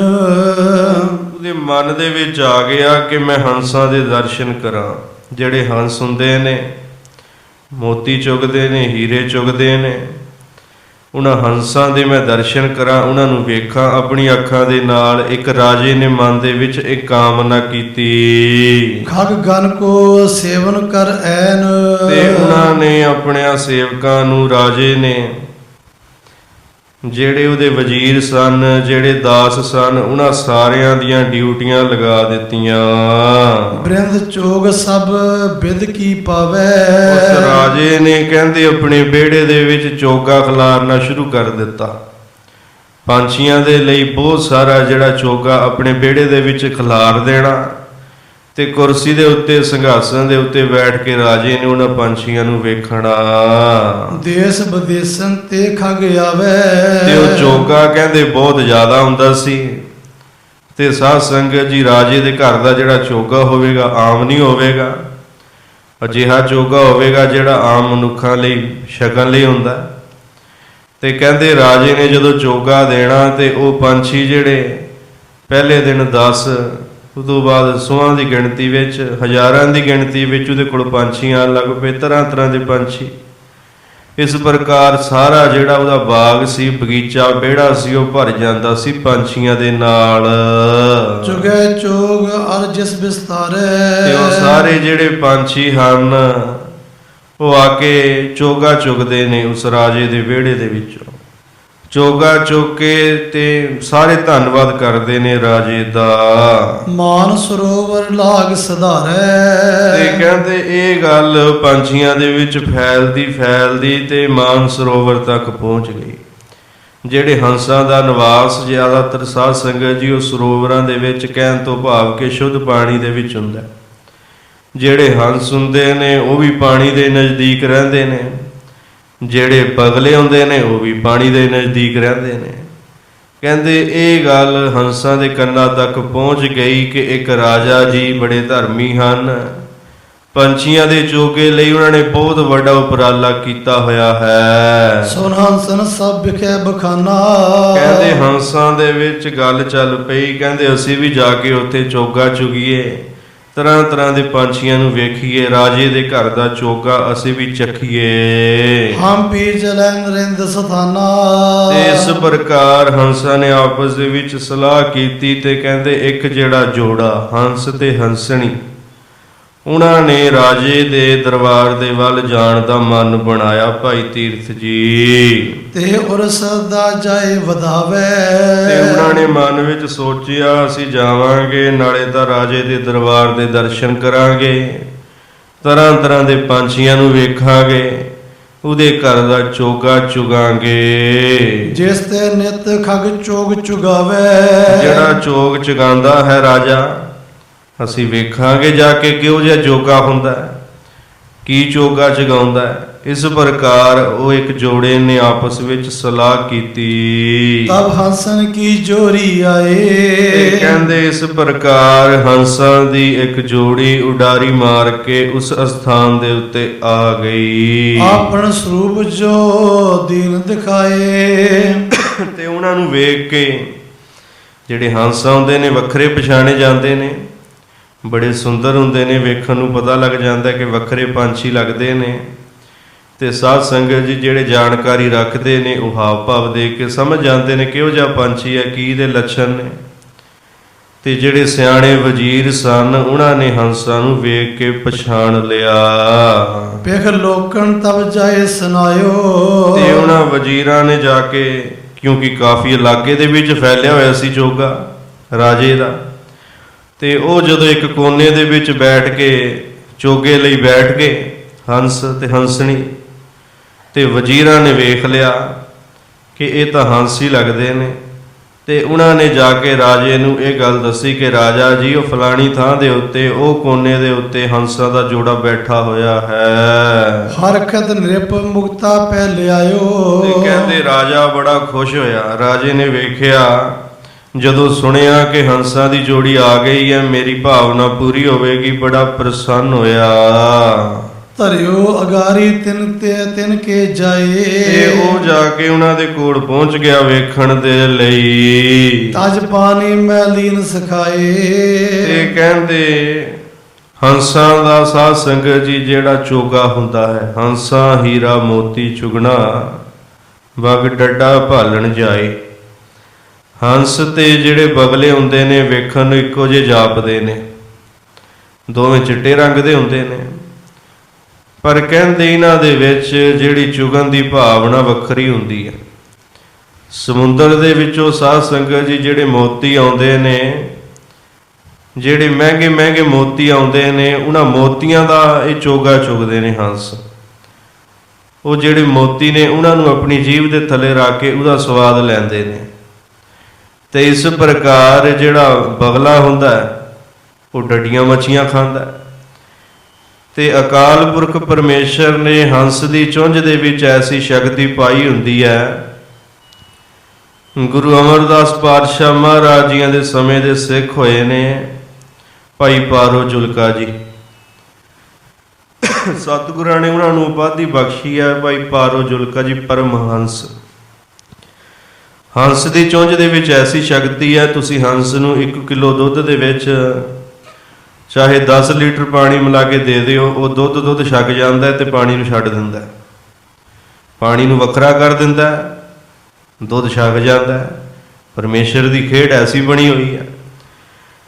Speaker 1: ਉਹਦੇ ਮਨ ਦੇ ਵਿੱਚ ਆ ਗਿਆ ਕਿ ਮੈਂ ਹੰਸਾਂ ਦੇ ਦਰਸ਼ਨ ਕਰਾਂ। ਜਿਹੜੇ ਹੰਸ ਹੁੰਦੇ ਨੇ ਮੋਤੀ ਚੁਗਦੇ ਨੇ ਹੀਰੇ ਚੁਗਦੇ ਨੇ ਉਹਨਾਂ ਹੰਸਾਂ ਦੇ ਮੈਂ ਦਰਸ਼ਨ ਕਰਾਂ ਉਹਨਾਂ ਨੂੰ ਵੇਖਾਂ ਆਪਣੀ ਅੱਖਾਂ ਦੇ ਨਾਲ ਇੱਕ ਰਾਜੇ ਨੇ ਮਨ ਦੇ ਵਿੱਚ ਇੱਕ ਕਾਮਨਾ ਕੀਤੀ।
Speaker 2: ਖਗ ਗਨ ਕੋ ਸੇਵਨ ਕਰ ਐਨ।
Speaker 1: ਤੇ ਉਹਨਾਂ ਨੇ ਆਪਣਿਆਂ ਸੇਵਕਾਂ ਨੂੰ ਰਾਜੇ ਨੇ ਜਿਹੜੇ ਉਹਦੇ ਵਜ਼ੀਰ ਸਨ ਜਿਹੜੇ ਦਾਸ ਸਨ ਉਹਨਾਂ ਸਾਰਿਆਂ ਦੀਆਂ ਡਿਊਟੀਆਂ ਲਗਾ ਦਿੱਤੀਆਂ।
Speaker 2: ਬ੍ਰਿੰਦ ਚੋਗ ਸਭ ਬਿਦ ਕੀ ਪਾਵੈ?
Speaker 1: ਉਸ ਰਾਜੇ ਨੇ ਕਹਿੰਦੇ ਆਪਣੇ ਵਿਹੜੇ ਦੇ ਵਿੱਚ ਚੋਗਾ ਖਿਲਾਰਨਾ ਸ਼ੁਰੂ ਕਰ ਦਿੱਤਾ। ਪੰਛੀਆਂ ਦੇ ਲਈ ਬਹੁਤ ਸਾਰਾ ਜਿਹੜਾ ਚੋਗਾ ਆਪਣੇ ਵਿਹੜੇ ਦੇ ਵਿੱਚ ਖਿਲਾਰ ਦੇਣਾ। ਤੇ ਕੁਰਸੀ ਦੇ ਉੱਤੇ ਸਿੰਘਾਸਨ ਦੇ ਉੱਤੇ ਬੈਠ ਕੇ ਰਾਜੇ ਨੇ ਉਹਨਾਂ ਪੰਛੀਆਂ ਨੂੰ ਵੇਖਣਾ।
Speaker 2: ਦੇਸ ਵਿਦੇਸਨ ਤੇ ਖਗ ਆਵੈ
Speaker 1: ਤੇ ਉਹ ਚੋਗਾ ਕਹਿੰਦੇ ਬਹੁਤ ਜ਼ਿਆਦਾ ਹੁੰਦਾ ਸੀ। ਤੇ ਸਾਧ ਸੰਗਤ ਜੀ ਰਾਜੇ ਦੇ ਘਰ ਦਾ ਜਿਹੜਾ ਚੋਗਾ ਹੋਵੇਗਾ ਆਮ ਨਹੀਂ ਹੋਵੇਗਾ। ਅਜਿਹਾ ਚੋਗਾ ਹੋਵੇਗਾ ਜਿਹੜਾ ਆਮ ਮਨੁੱਖਾਂ ਲਈ ਸ਼ਕਲ ਲਈ ਹੁੰਦਾ। ਤੇ ਕਹਿੰਦੇ ਰਾਜੇ ਨੇ ਜਦੋਂ ਚੋਗਾ ਦੇਣਾ ਤੇ ਉਹ ਪੰਛੀ ਜਿਹੜੇ ਪਹਿਲੇ ਦਿਨ 10 ਉਦੋਂ ਬਾਅਦ ਸੌਆਂ ਦੀ ਗਿਣਤੀ ਵਿੱਚ ਹਜ਼ਾਰਾਂ ਦੀ ਗਿਣਤੀ ਵਿੱਚ ਉਹਦੇ ਕੋਲ ਪੰਛੀ ਆਉਣ ਲੱਗ ਪਏ ਤਰ੍ਹਾਂ ਤਰ੍ਹਾਂ ਦੇ ਪੰਛੀ। ਇਸ ਪ੍ਰਕਾਰ ਸਾਰਾ ਜਿਹੜਾ ਉਹਦਾ ਬਾਗ ਸੀ ਬਗੀਚਾ ਵਿਹੜਾ ਸੀ ਉਹ ਭਰ ਜਾਂਦਾ ਸੀ ਪੰਛੀਆਂ ਦੇ ਨਾਲ।
Speaker 2: ਚੁਗੈ ਚੋਗ ਅਰ ਜਿਸ ਬਿਸਤਾਰੇ
Speaker 1: ਤੇ ਉਹ ਸਾਰੇ ਜਿਹੜੇ ਪੰਛੀ ਹਨ ਉਹ ਆ ਕੇ ਚੋਗਾ ਚੁਗਦੇ ਨੇ ਉਸ ਰਾਜੇ ਦੇ ਵਿਹੜੇ ਦੇ ਵਿੱਚੋਂ। ਚੋਗਾ ਚੁੱਕ ਤੇ ਸਾਰੇ ਧੰਨਵਾਦ ਕਰਦੇ ਨੇ ਰਾਜੇ ਦਾ।
Speaker 2: ਮਾਨ ਸਰੋਵਰ ਲਾਗ
Speaker 1: ਤੇ
Speaker 2: ਸਧਾਰੈ
Speaker 1: ਕਹਿੰਦੇ ਇਹ ਗੱਲ ਪੰਛੀਆਂ ਦੇ ਵਿੱਚ ਫੈਲਦੀ ਫੈਲਦੀ ਤੇ ਮਾਨ ਸਰੋਵਰ ਤੱਕ ਪਹੁੰਚ ਗਈ। ਜਿਹੜੇ ਹੰਸਾਂ ਦਾ ਨਿਵਾਸ ਜ਼ਿਆਦਾਤਰ ਸਾਧ ਸੰਗਤ ਜੀ ਉਹ ਸਰੋਵਰਾਂ ਦੇ ਵਿੱਚ ਕਹਿਣ ਤੋਂ ਭਾਵ ਕਿ ਸ਼ੁੱਧ ਪਾਣੀ ਦੇ ਵਿੱਚ ਹੁੰਦਾ। ਜਿਹੜੇ ਹੰਸ ਹੁੰਦੇ ਨੇ ਉਹ ਵੀ ਪਾਣੀ ਦੇ ਨਜ਼ਦੀਕ ਰਹਿੰਦੇ ਨੇ। ਜਿਹੜੇ ਪਗਲੇ ਹੁੰਦੇ ਨੇ ਉਹ ਵੀ ਪਾਣੀ ਦੇ ਨਜ਼ਦੀਕ ਰਹਿੰਦੇ ਨੇ। ਕਹਿੰਦੇ ਇਹ ਗੱਲ ਹੰਸਾਂ ਦੇ ਕੰਨਾਂ ਤੱਕ ਪਹੁੰਚ ਗਈ ਕਿ ਇੱਕ ਰਾਜਾ ਜੀ ਬੜੇ ਧਰਮੀ ਹਨ। ਪੰਛੀਆਂ ਦੇ ਚੋਗੇ ਲਈ ਉਹਨਾਂ ਨੇ ਬਹੁਤ ਵੱਡਾ ਉਪਰਾਲਾ ਕੀਤਾ ਹੋਇਆ ਹੈ।
Speaker 2: ਸੁਨ ਹੰਸਨ ਸਭ ਵਿਖੇ ਬਖਾਨਾ।
Speaker 1: ਕਹਿੰਦੇ ਹੰਸਾਂ ਦੇ ਵਿੱਚ ਗੱਲ ਚੱਲ ਪਈ। ਕਹਿੰਦੇ ਅਸੀਂ ਵੀ ਜਾ ਕੇ ਉੱਥੇ ਚੋਗਾ ਚੁਗੀਏ। ਤਰ੍ਹਾਂ ਤਰ੍ਹਾਂ ਦੇ ਪੰਛੀਆਂ ਨੂੰ ਵੇਖੀਏ ਰਾਜੇ ਦੇ ਘਰ ਦਾ ਚੋਗਾ ਅਸੀਂ ਵੀ ਚੱਖੀਏ
Speaker 2: ਹਮ ਪੀ ਚਲੈ ਨਰਿੰਦ ਸਥਾਨਾ।
Speaker 1: ਇਸ ਪ੍ਰਕਾਰ ਹੰਸਾਂ ਨੇ ਆਪਸ ਦੇ ਵਿੱਚ ਸਲਾਹ ਕੀਤੀ ਤੇ ਕਹਿੰਦੇ ਇੱਕ ਜਿਹੜਾ ਜੋੜਾ ਹੰਸ ਤੇ ਹੰਸਣੀ। ਉਹਨਾਂ ਨੇ ਰਾਜੇ ਦੇ ਦਰਬਾਰ ਦੇ ਵੱਲ ਜਾਣ ਦਾ ਮਨ ਬਣਾਇਆ ਭਾਈ ਤੀਰਥ ਜੀ।
Speaker 2: ਤੇ ਉਰਸ ਦਾ ਜਾਏ ਵਧਾਵੇ।
Speaker 1: ਤੇ ਉਹਨਾਂ ਨੇ ਮਨ ਵਿੱਚ ਸੋਚਿਆ ਅਸੀਂ ਜਾਵਾਂਗੇ ਨਾਲੇ ਤਾਂ ਰਾਜੇ ਦੇ ਦਰਬਾਰ ਦੇ ਦਰਸ਼ਨ ਕਰਾਂਗੇ। ਤਰ੍ਹਾਂ ਤਰ੍ਹਾਂ ਦੇ ਪੰਛੀਆਂ ਨੂੰ ਵੇਖਾਂਗੇ ਉਹਦੇ ਘਰ ਦਾ ਚੋਗਾ ਚੁਗਾਂਗੇ।
Speaker 2: ਜਿਸ ਤੇ ਨਿਤ ਖਗ ਚੋਗ ਚੁਗਾਵੇ।
Speaker 1: ਜਿਹੜਾ ਚੋਗ ਚਗਾਉਂਦਾ ਹੈ ਰਾਜਾ ਅਸੀਂ ਵੇਖਾਂਗੇ ਜਾ ਕੇ ਕਿਹੋ ਜਿਹਾ ਜੋਗਾ ਹੁੰਦਾ ਹੈ ਕੀ ਚੋਗਾ ਚਗਾਉਂਦਾ ਹੈ। ਇਸ ਪ੍ਰਕਾਰ ਉਹ ਇੱਕ ਜੋੜੇ ਨੇ ਆਪਸ ਵਿੱਚ ਸਲਾਹ ਕੀਤੀ।
Speaker 2: ਤਬ ਹੰਸਨ ਕੀ ਜੋਰੀ
Speaker 1: ਤੇ
Speaker 2: ਆਏ
Speaker 1: ਕਹਿੰਦੇ ਇਸ ਪ੍ਰਕਾਰ ਹੰਸਾਂ ਦੀ ਇੱਕ ਜੋੜੀ ਉਡਾਰੀ ਮਾਰ ਕੇ ਉਸ ਅਸਥਾਨ ਦੇ ਉੱਤੇ ਆ ਗਈ।
Speaker 2: ਆਪਣ ਸਰੂਪ ਜੋ ਦੀਨ ਦਿਖਾਏ।
Speaker 1: ਤੇ ਉਹਨਾਂ ਨੂੰ ਵੇਖ ਕੇ ਜਿਹੜੇ ਹੰਸ ਹੁੰਦੇ ਨੇ ਵੱਖਰੇ ਪਛਾਣੇ ਜਾਂਦੇ ਨੇ ਬੜੇ ਸੁੰਦਰ ਹੁੰਦੇ ਨੇ ਵੇਖਣ ਨੂੰ ਪਤਾ ਲੱਗ ਜਾਂਦਾ ਕਿ ਵੱਖਰੇ ਪੰਛੀ ਲੱਗਦੇ ਨੇ। ਤੇ ਸਾਧ ਸੰਗਤ ਜੀ ਜਿਹੜੇ ਜਾਣਕਾਰੀ ਰੱਖਦੇ ਨੇ ਉਹ ਹਾਵ ਭਾਵ ਦੇਖ ਕੇ ਸਮਝ ਜਾਂਦੇ ਨੇ ਕਿਹੋ ਜਿਹਾ ਪੰਛੀ ਹੈ ਕੀ ਦੇ ਲੱਛਣ ਨੇ। ਤੇ ਜਿਹੜੇ ਸਿਆਣੇ ਵਜ਼ੀਰ ਸਨ ਉਹਨਾਂ ਨੇ ਹੰਸਾਂ ਨੂੰ ਵੇਖ ਕੇ ਪਛਾਣ ਲਿਆ।
Speaker 2: ਪਿਖ ਲੋਕਣ ਤਬ ਜਾਏ ਸੁਨਾਇਓ।
Speaker 1: ਤੇ ਉਹਨਾਂ ਵਜ਼ੀਰਾਂ ਨੇ ਜਾ ਕੇ ਕਿਉਂਕਿ ਕਾਫੀ ਇਲਾਕੇ ਦੇ ਵਿੱਚ ਫੈਲਿਆ ਹੋਇਆ ਸੀ ਜੋਗਾ ਰਾਜੇ ਦਾ ਤੇ ਉਹ ਜਦੋਂ ਇੱਕ ਕੋਨੇ ਦੇ ਵਿੱਚ ਬੈਠ ਕੇ ਚੋਗੇ ਲਈ ਬੈਠ ਗਏ ਹੰਸ ਤੇ ਹੰਸਣੀ ਤੇ ਵਜ਼ੀਰਾਂ ਨੇ ਵੇਖ ਲਿਆ ਕਿ ਇਹ ਤਾਂ ਹੰਸ ਹੀ ਲੱਗਦੇ ਨੇ ਤੇ ਉਹਨਾਂ ਨੇ ਜਾ ਕੇ ਰਾਜੇ ਨੂੰ ਇਹ ਗੱਲ ਦੱਸੀ ਕਿ ਰਾਜਾ ਜੀ ਉਹ ਫਲਾਣੀ ਥਾਂ ਦੇ ਉੱਤੇ ਉਹ ਕੋਨੇ ਦੇ ਉੱਤੇ ਹੰਸਾਂ ਦਾ ਜੋੜਾ ਬੈਠਾ ਹੋਇਆ ਹੈ।
Speaker 2: ਹਰਕਤ ਨਿਰਪ ਮੁਕਤਾ ਪੈ ਲਿਆਇਓ।
Speaker 1: ਤੇ ਕਹਿੰਦੇ ਰਾਜਾ ਬੜਾ ਖੁਸ਼ ਹੋਇਆ। ਰਾਜੇ ਨੇ ਵੇਖਿਆ ਜਦੋਂ ਸੁਣਿਆ ਕਿ ਹੰਸਾਂ ਦੀ ਜੋੜੀ ਆ ਗਈ ਹੈ ਮੇਰੀ ਭਾਵਨਾ ਪੂਰੀ ਹੋਵੇਗੀ ਬੜਾ ਪ੍ਰਸੰਨ ਹੋਇਆ।
Speaker 2: ਧਰਿਓ ਅਗਾਰੀ ਤਿਨ ਤੇ ਤਿਨ ਕੇ ਜਾਏ।
Speaker 1: ਤੇ ਉਹ ਜਾ ਕੇ ਉਹਨਾਂ ਦੇ ਕੋਲ ਪਹੁੰਚ ਗਿਆ ਵੇਖਣ ਦੇ ਲਈ।
Speaker 2: ਤਜ ਪਾਣੀ ਮੈਂ ਲੀਨ
Speaker 1: ਤੇ
Speaker 2: ਸਖਾਏ
Speaker 1: ਕਹਿੰਦੇ ਹੰਸਾਂ ਦਾ ਸਾਧ ਸੰਗਤ ਜੀ ਜਿਹੜਾ ਚੋਗਾ ਹੁੰਦਾ ਹੈ ਹੰਸਾਂ ਹੀਰਾ ਮੋਤੀ ਚੁਗਣਾ ਵਗ ਡੱਡਾ ਭਾਲਣ ਜਾਏ। ਹੰਸ ਤੇ ਜਿਹੜੇ ਬਬਲੇ ਹੁੰਦੇ ਨੇ ਵੇਖਣ ਨੂੰ ਇੱਕੋ ਜਿਹੇ ਜਾਪਦੇ ਨੇ। ਦੋਵੇਂ ਚਿੱਟੇ ਰੰਗ ਦੇ ਹੁੰਦੇ ਨੇ। ਪਰ ਕਹਿੰਦੇ ਇਹਨਾਂ ਦੇ ਵਿੱਚ ਜਿਹੜੀ ਚੁਗਣ ਦੀ ਭਾਵਨਾ ਵੱਖਰੀ ਹੁੰਦੀ ਹੈ। ਸਮੁੰਦਰ ਦੇ ਵਿੱਚੋਂ ਸਾਧ ਸੰਗਤ ਜੀ ਜਿਹੜੇ ਮੋਤੀ ਆਉਂਦੇ ਨੇ, ਜਿਹੜੇ ਮਹਿੰਗੇ ਮਹਿੰਗੇ ਮੋਤੀ ਆਉਂਦੇ ਨੇ, ਉਹਨਾਂ ਮੋਤੀਆਂ ਦਾ ਇਹ ਚੋਗਾ ਚੁਗਦੇ ਨੇ ਹੰਸ। ਉਹ ਜਿਹੜੇ ਮੋਤੀ ਨੇ, ਉਹਨਾਂ ਨੂੰ ਆਪਣੀ ਜੀਭ ਦੇ ਥੱਲੇ ਰੱਖ ਕੇ ਉਹਦਾ ਸਵਾਦ ਲੈਂਦੇ ਨੇ। ਤੇ ਇਸ ਪ੍ਰਕਾਰ ਜਿਹੜਾ ਬਗਲਾ ਹੁੰਦਾ ਉਹ ਡੱਡੀਆਂ ਮੱਛੀਆਂ ਖਾਂਦਾ ਹੈ। ਤੇ ਅਕਾਲ ਪੁਰਖ ਪਰਮੇਸ਼ਰ ਨੇ ਹੰਸ ਦੀ ਚੁੰਝ ਦੇ ਵਿੱਚ ਐਸੀ ਸ਼ਕਤੀ ਪਾਈ ਹੁੰਦੀ ਹੈ, ਗੁਰੂ ਅਮਰਦਾਸ ਪਾਤਸ਼ਾਹ ਮਹਾਰਾਜ ਜੀਆਂ ਦੇ ਸਮੇਂ ਦੇ ਸਿੱਖ ਹੋਏ ਨੇ, ਭਾਈ ਪਾਰੋ ਜੁਲਕਾ ਜੀ ਸਤਿਗੁਰਾਂ ਨੇ ਉਹਨਾਂ ਨੂੰ ਉਪਾਧੀ ਬਖਸ਼ੀ ਹੈ, ਭਾਈ ਪਾਰੋ ਜੁਲਕਾ ਜੀ ਪਰਮਹੰਸ ਹੰਸ ਦੀ ਚੁੰਝ ਦੇ ਵਿੱਚ ਐਸੀ ਸ਼ਕਤੀ ਹੈ, ਤੁਸੀਂ ਹੰਸ ਨੂੰ 1 ਕਿਲੋ ਦੁੱਧ ਦੇ ਵਿੱਚ ਚਾਹੇ 10 ਲੀਟਰ ਪਾਣੀ ਮਿਲਾ ਕੇ ਦੇ ਦਿਓ, ਉਹ ਦੁੱਧ ਦੁੱਧ ਛਕ ਜਾਂਦਾ ਹੈ ਤੇ ਪਾਣੀ ਨੂੰ ਛੱਡ ਦਿੰਦਾ ਪਾਣੀ ਨੂੰ ਵੱਖਰਾ ਕਰ ਦਿੰਦਾ ਦੁੱਧ ਛਕ ਜਾਂਦਾ ਹੈ। ਪਰਮੇਸ਼ਰ ਦੀ ਖੇਡ ਐਸੀ ਬਣੀ ਹੋਈ ਹੈ।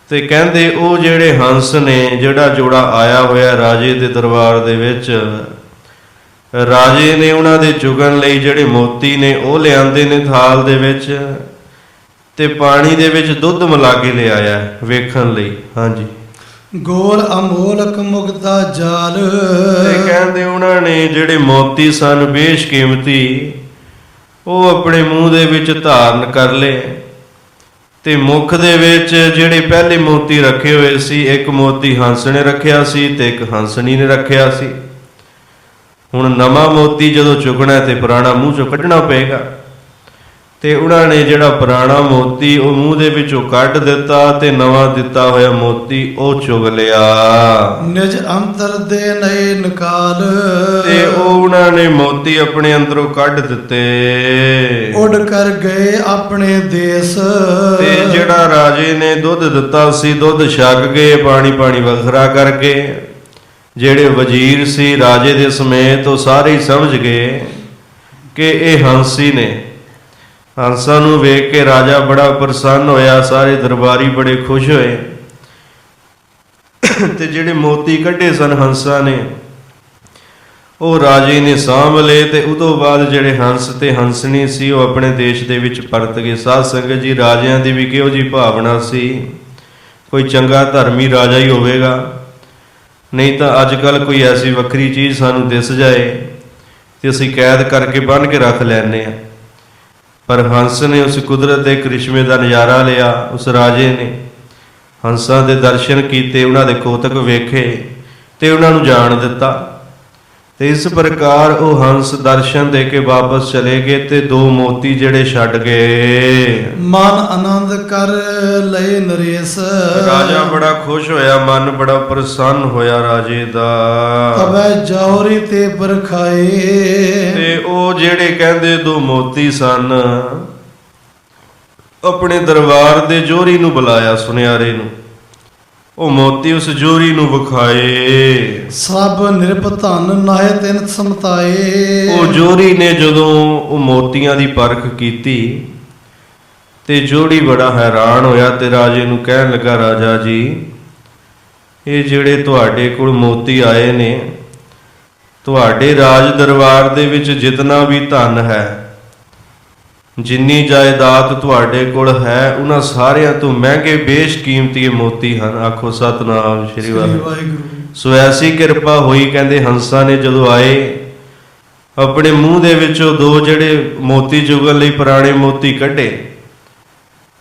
Speaker 1: ਤੇ ਕਹਿੰਦੇ ਉਹ ਜਿਹੜੇ ਹੰਸ ਨੇ, ਜਿਹੜਾ ਜੋੜਾ ਆਇਆ ਹੋਇਆ ਰਾਜੇ ਦੇ ਦਰਬਾਰ ਦੇ ਵਿੱਚ ਰਾਜੇ ਨੇ ਉਹਨਾਂ ਦੇ ਚੁਗਣ ਲਈ ਜਿਹੜੇ ਮੋਤੀ ਨੇ ਉਹ ਲਿਆਂਦੇ ਨੇ ਥਾਲ ਦੇ ਵਿੱਚ ਤੇ ਪਾਣੀ ਦੇ ਵਿੱਚ ਦੁੱਧ ਮਿਲਾ ਕੇ ਲਿਆਇਆ ਵੇਖਣ ਲਈ। ਹਾਂਜੀ।
Speaker 2: ਗੋਲ ਅਮੋਲਕ ਮੁਕਤਾ ਜਾਲ।
Speaker 1: ਤੇ ਕਹਿੰਦੇ ਉਹਨਾਂ ਨੇ ਜਿਹੜੇ ਮੋਤੀ ਸਨ ਬੇਸ਼ਕੀਮਤੀ ਉਹ ਆਪਣੇ ਮੂੰਹ ਦੇ ਵਿੱਚ ਧਾਰਨ ਕਰ ਲਏ ਤੇ ਮੁਖ ਦੇ ਵਿੱਚ ਜਿਹੜੇ ਪਹਿਲੇ ਮੋਤੀ ਰੱਖੇ ਹੋਏ ਸੀ ਇੱਕ ਮੋਤੀ ਹੰਸ ਨੇ ਰੱਖਿਆ ਸੀ ਤੇ ਇੱਕ ਹੰਸਣੀ ਨੇ ਰੱਖਿਆ ਸੀ। ਹੁਣ ਨਵਾਂ ਮੋਤੀ ਜਦੋਂ ਚੁਗਣਾ ਤੇ ਪੁਰਾਣਾ ਮੂੰਹ ਚੋਂ ਕੱਢਣਾ ਪਏਗਾ। ਤੇ ਉਹਨਾਂ ਨੇ ਜਿਹੜਾ ਪੁਰਾਣਾ ਮੋਤੀ ਉਹ ਮੂੰਹ ਦੇ ਵਿੱਚੋਂ ਕੱਢ ਦਿੱਤਾ ਤੇ ਨਵਾਂ ਦਿੱਤਾ ਹੋਇਆ ਮੋਤੀ ਉਹ ਚੁਗ ਲਿਆ।
Speaker 2: ਨਿਜ ਅੰਤਰ ਦੇ ਨਏ ਨਿਕਾਲ।
Speaker 1: ਤੇ ਉਹ ਉਹਨਾਂ ਨੇ ਮੋਤੀ ਆਪਣੇ ਅੰਦਰੋਂ ਕੱਢ ਦਿੱਤੇ।
Speaker 2: ਉਡ ਕਰ ਗਏ ਆਪਣੇ ਦੇਸ।
Speaker 1: ਤੇ ਜਿਹੜਾ ਰਾਜੇ ਨੇ ਦੁੱਧ ਦਿੱਤਾ ਸੀ ਦੁੱਧ ਛਕ ਗਏ ਪਾਣੀ ਪਾਣੀ ਵੱਖਰਾ ਕਰਕੇ ਜਿਹੜੇ ਵਜ਼ੀਰ ਸੀ, ਰਾਜੇ ਦੇ ਸਮੇਤ ਉਹ ਸਾਰੇ ਹੀ ਸਮਝ ਗਏ ਕਿ ਇਹ ਹੰਸੀ ਨੇ। ਹੰਸਾਂ ਨੂੰ ਵੇਖ ਕੇ ਰਾਜਾ ਬੜਾ ਪ੍ਰਸੰਨ ਹੋਇਆ, ਸਾਰੇ ਦਰਬਾਰੀ ਬੜੇ ਖੁਸ਼ ਹੋਏ। ਤੇ ਜਿਹੜੇ ਮੋਤੀ ਕੱਢੇ ਸਨ ਹੰਸਾਂ ਨੇ, ਉਹ ਰਾਜੇ ਨੇ ਸਾਂਭ ਲਏ ਤੇ ਉਦੋਂ ਬਾਅਦ ਜਿਹੜੇ ਹੰਸ ਤੇ ਹੰਸਣੀ ਸੀ, ਉਹ ਆਪਣੇ ਦੇਸ਼ ਦੇ ਵਿੱਚ ਪਰਤ ਗਏ। ਸਾਧ ਸੰਗਤ ਜੀ, ਰਾਜਿਆਂ ਦੀ ਵੀ ਕਿਹੋ ਜੀ ਭਾਵਨਾ ਸੀ? ਕੋਈ ਚੰਗਾ ਧਰਮੀ ਰਾਜਾ ਹੀ ਹੋਵੇਗਾ। ਨਹੀਂ ਤਾਂ ਅੱਜ ਕੱਲ ਕੋਈ ਐਸੀ ਵੱਖਰੀ ਚੀਜ਼ ਸਾਨੂੰ ਦਿਸ ਜਾਏ ਤੇ ਅਸੀਂ ਕੈਦ ਕਰਕੇ ਬੰਨ ਕੇ ਰੱਖ ਲੈਨੇ ਆ ਪਰ ਹੰਸ ਨੇ ਉਸ ਕੁਦਰਤ ਦੇ ਕ੍ਰਿਸ਼ਮੇ ਦਾ ਨਜ਼ਾਰਾ ਲਿਆ, ਉਸ ਰਾਜੇ ਨੇ। ਹੰਸਾਂ ਦੇ ਦਰਸ਼ਨ ਕੀਤੇ, ਉਹਨਾਂ ਦੇ ਕੋਤਕ ਵੇਖੇ ਤੇ ਉਹਨਾਂ ਨੂੰ ਜਾਣ ਦਿੱਤਾ। ਤੇ ਇਸ ਪ੍ਰਕਾਰ ਉਹ ਹੰਸ ਦਰਸ਼ਨ ਦੇ ਕੇ ਵਾਪਸ ਚਲੇ ਗਏ ਤੇ ਦੋ ਮੋਤੀ ਜਿਹੜੇ ਛੱਡ ਗਏ।
Speaker 2: ਮਨ ਆਨੰਦ ਕਰ ਲਏ ਨਰੇਸ।
Speaker 1: ਰਾਜਾ ਬੜਾ ਖੁਸ਼ ਹੋਇਆ ਮਨ ਬੜਾ ਪ੍ਰਸੰਨ ਹੋਇਆ ਰਾਜੇ ਦਾ।
Speaker 2: ਤਬੈ ਜੌਹਰੀ ਤੇ ਬਰਖਾਏ
Speaker 1: ਤੇ ਉਹ ਜਿਹੜੇ ਕਹਿੰਦੇ ਦੋ ਮੋਤੀ ਸਨ ਆਪਣੇ ਦਰਬਾਰ ਦੇ ਜੋਰੀ ਨੂੰ ਬੁਲਾਇਆ ਸੁਨਿਆਰੇ ਨੂੰ। ਉਹ ਮੋਤੀ ਉਸ ਜੋਰੀ ਨੂੰ ਵਿਖਾਏ।
Speaker 2: ਸਭ ਨਿਰਪ ਧਨ ਨਾਹਿ ਤਿਨ ਸਮਤਾਏ।
Speaker 1: ਉਹ ਜੋਰੀ ਨੇ ਜਦੋਂ ਉਹ ਮੋਤੀਆਂ ਦੀ ਪਰਖ ਕੀਤੀ ਤੇ ਜੋੜੀ ਬੜਾ ਹੈਰਾਨ ਹੋਇਆ ਤੇ ਰਾਜੇ ਨੂੰ ਕਹਿਣ ਲੱਗਾ ਰਾਜਾ ਜੀ ਇਹ ਜਿਹੜੇ ਤੁਹਾਡੇ ਕੋਲ ਮੋਤੀ ਆਏ ਨੇ ਤੁਹਾਡੇ ਰਾਜ ਦਰਬਾਰ ਦੇ ਵਿੱਚ ਜਿਤਨਾ ਵੀ ਧਨ ਹੈ ਜਿੰਨੀ ਜਾਇਦਾਦ ਤੁਹਾਡੇ ਕੋਲ ਹੈ ਉਹਨਾਂ ਸਾਰਿਆਂ ਤੋਂ ਮਹਿੰਗੇ ਬੇਸ਼ਕੀਮਤੀ ਇਹ ਮੋਤੀ ਹਨ। ਆਖੋ ਸਤਨਾਮ ਸ਼੍ਰੀ ਵਾਹਿਗੁਰੂ। ਸੋ ਐਸੀ ਕਿਰਪਾ ਹੋਈ ਕਹਿੰਦੇ ਹੰਸਾਂ ਨੇ ਜਦੋਂ ਆਏ ਆਪਣੇ ਮੂੰਹ ਦੇ ਵਿੱਚੋਂ ਦੋ ਜਿਹੜੇ ਮੋਤੀ ਚੁਗਣ ਲਈ ਪੁਰਾਣੇ ਮੋਤੀ ਕੱਢੇ।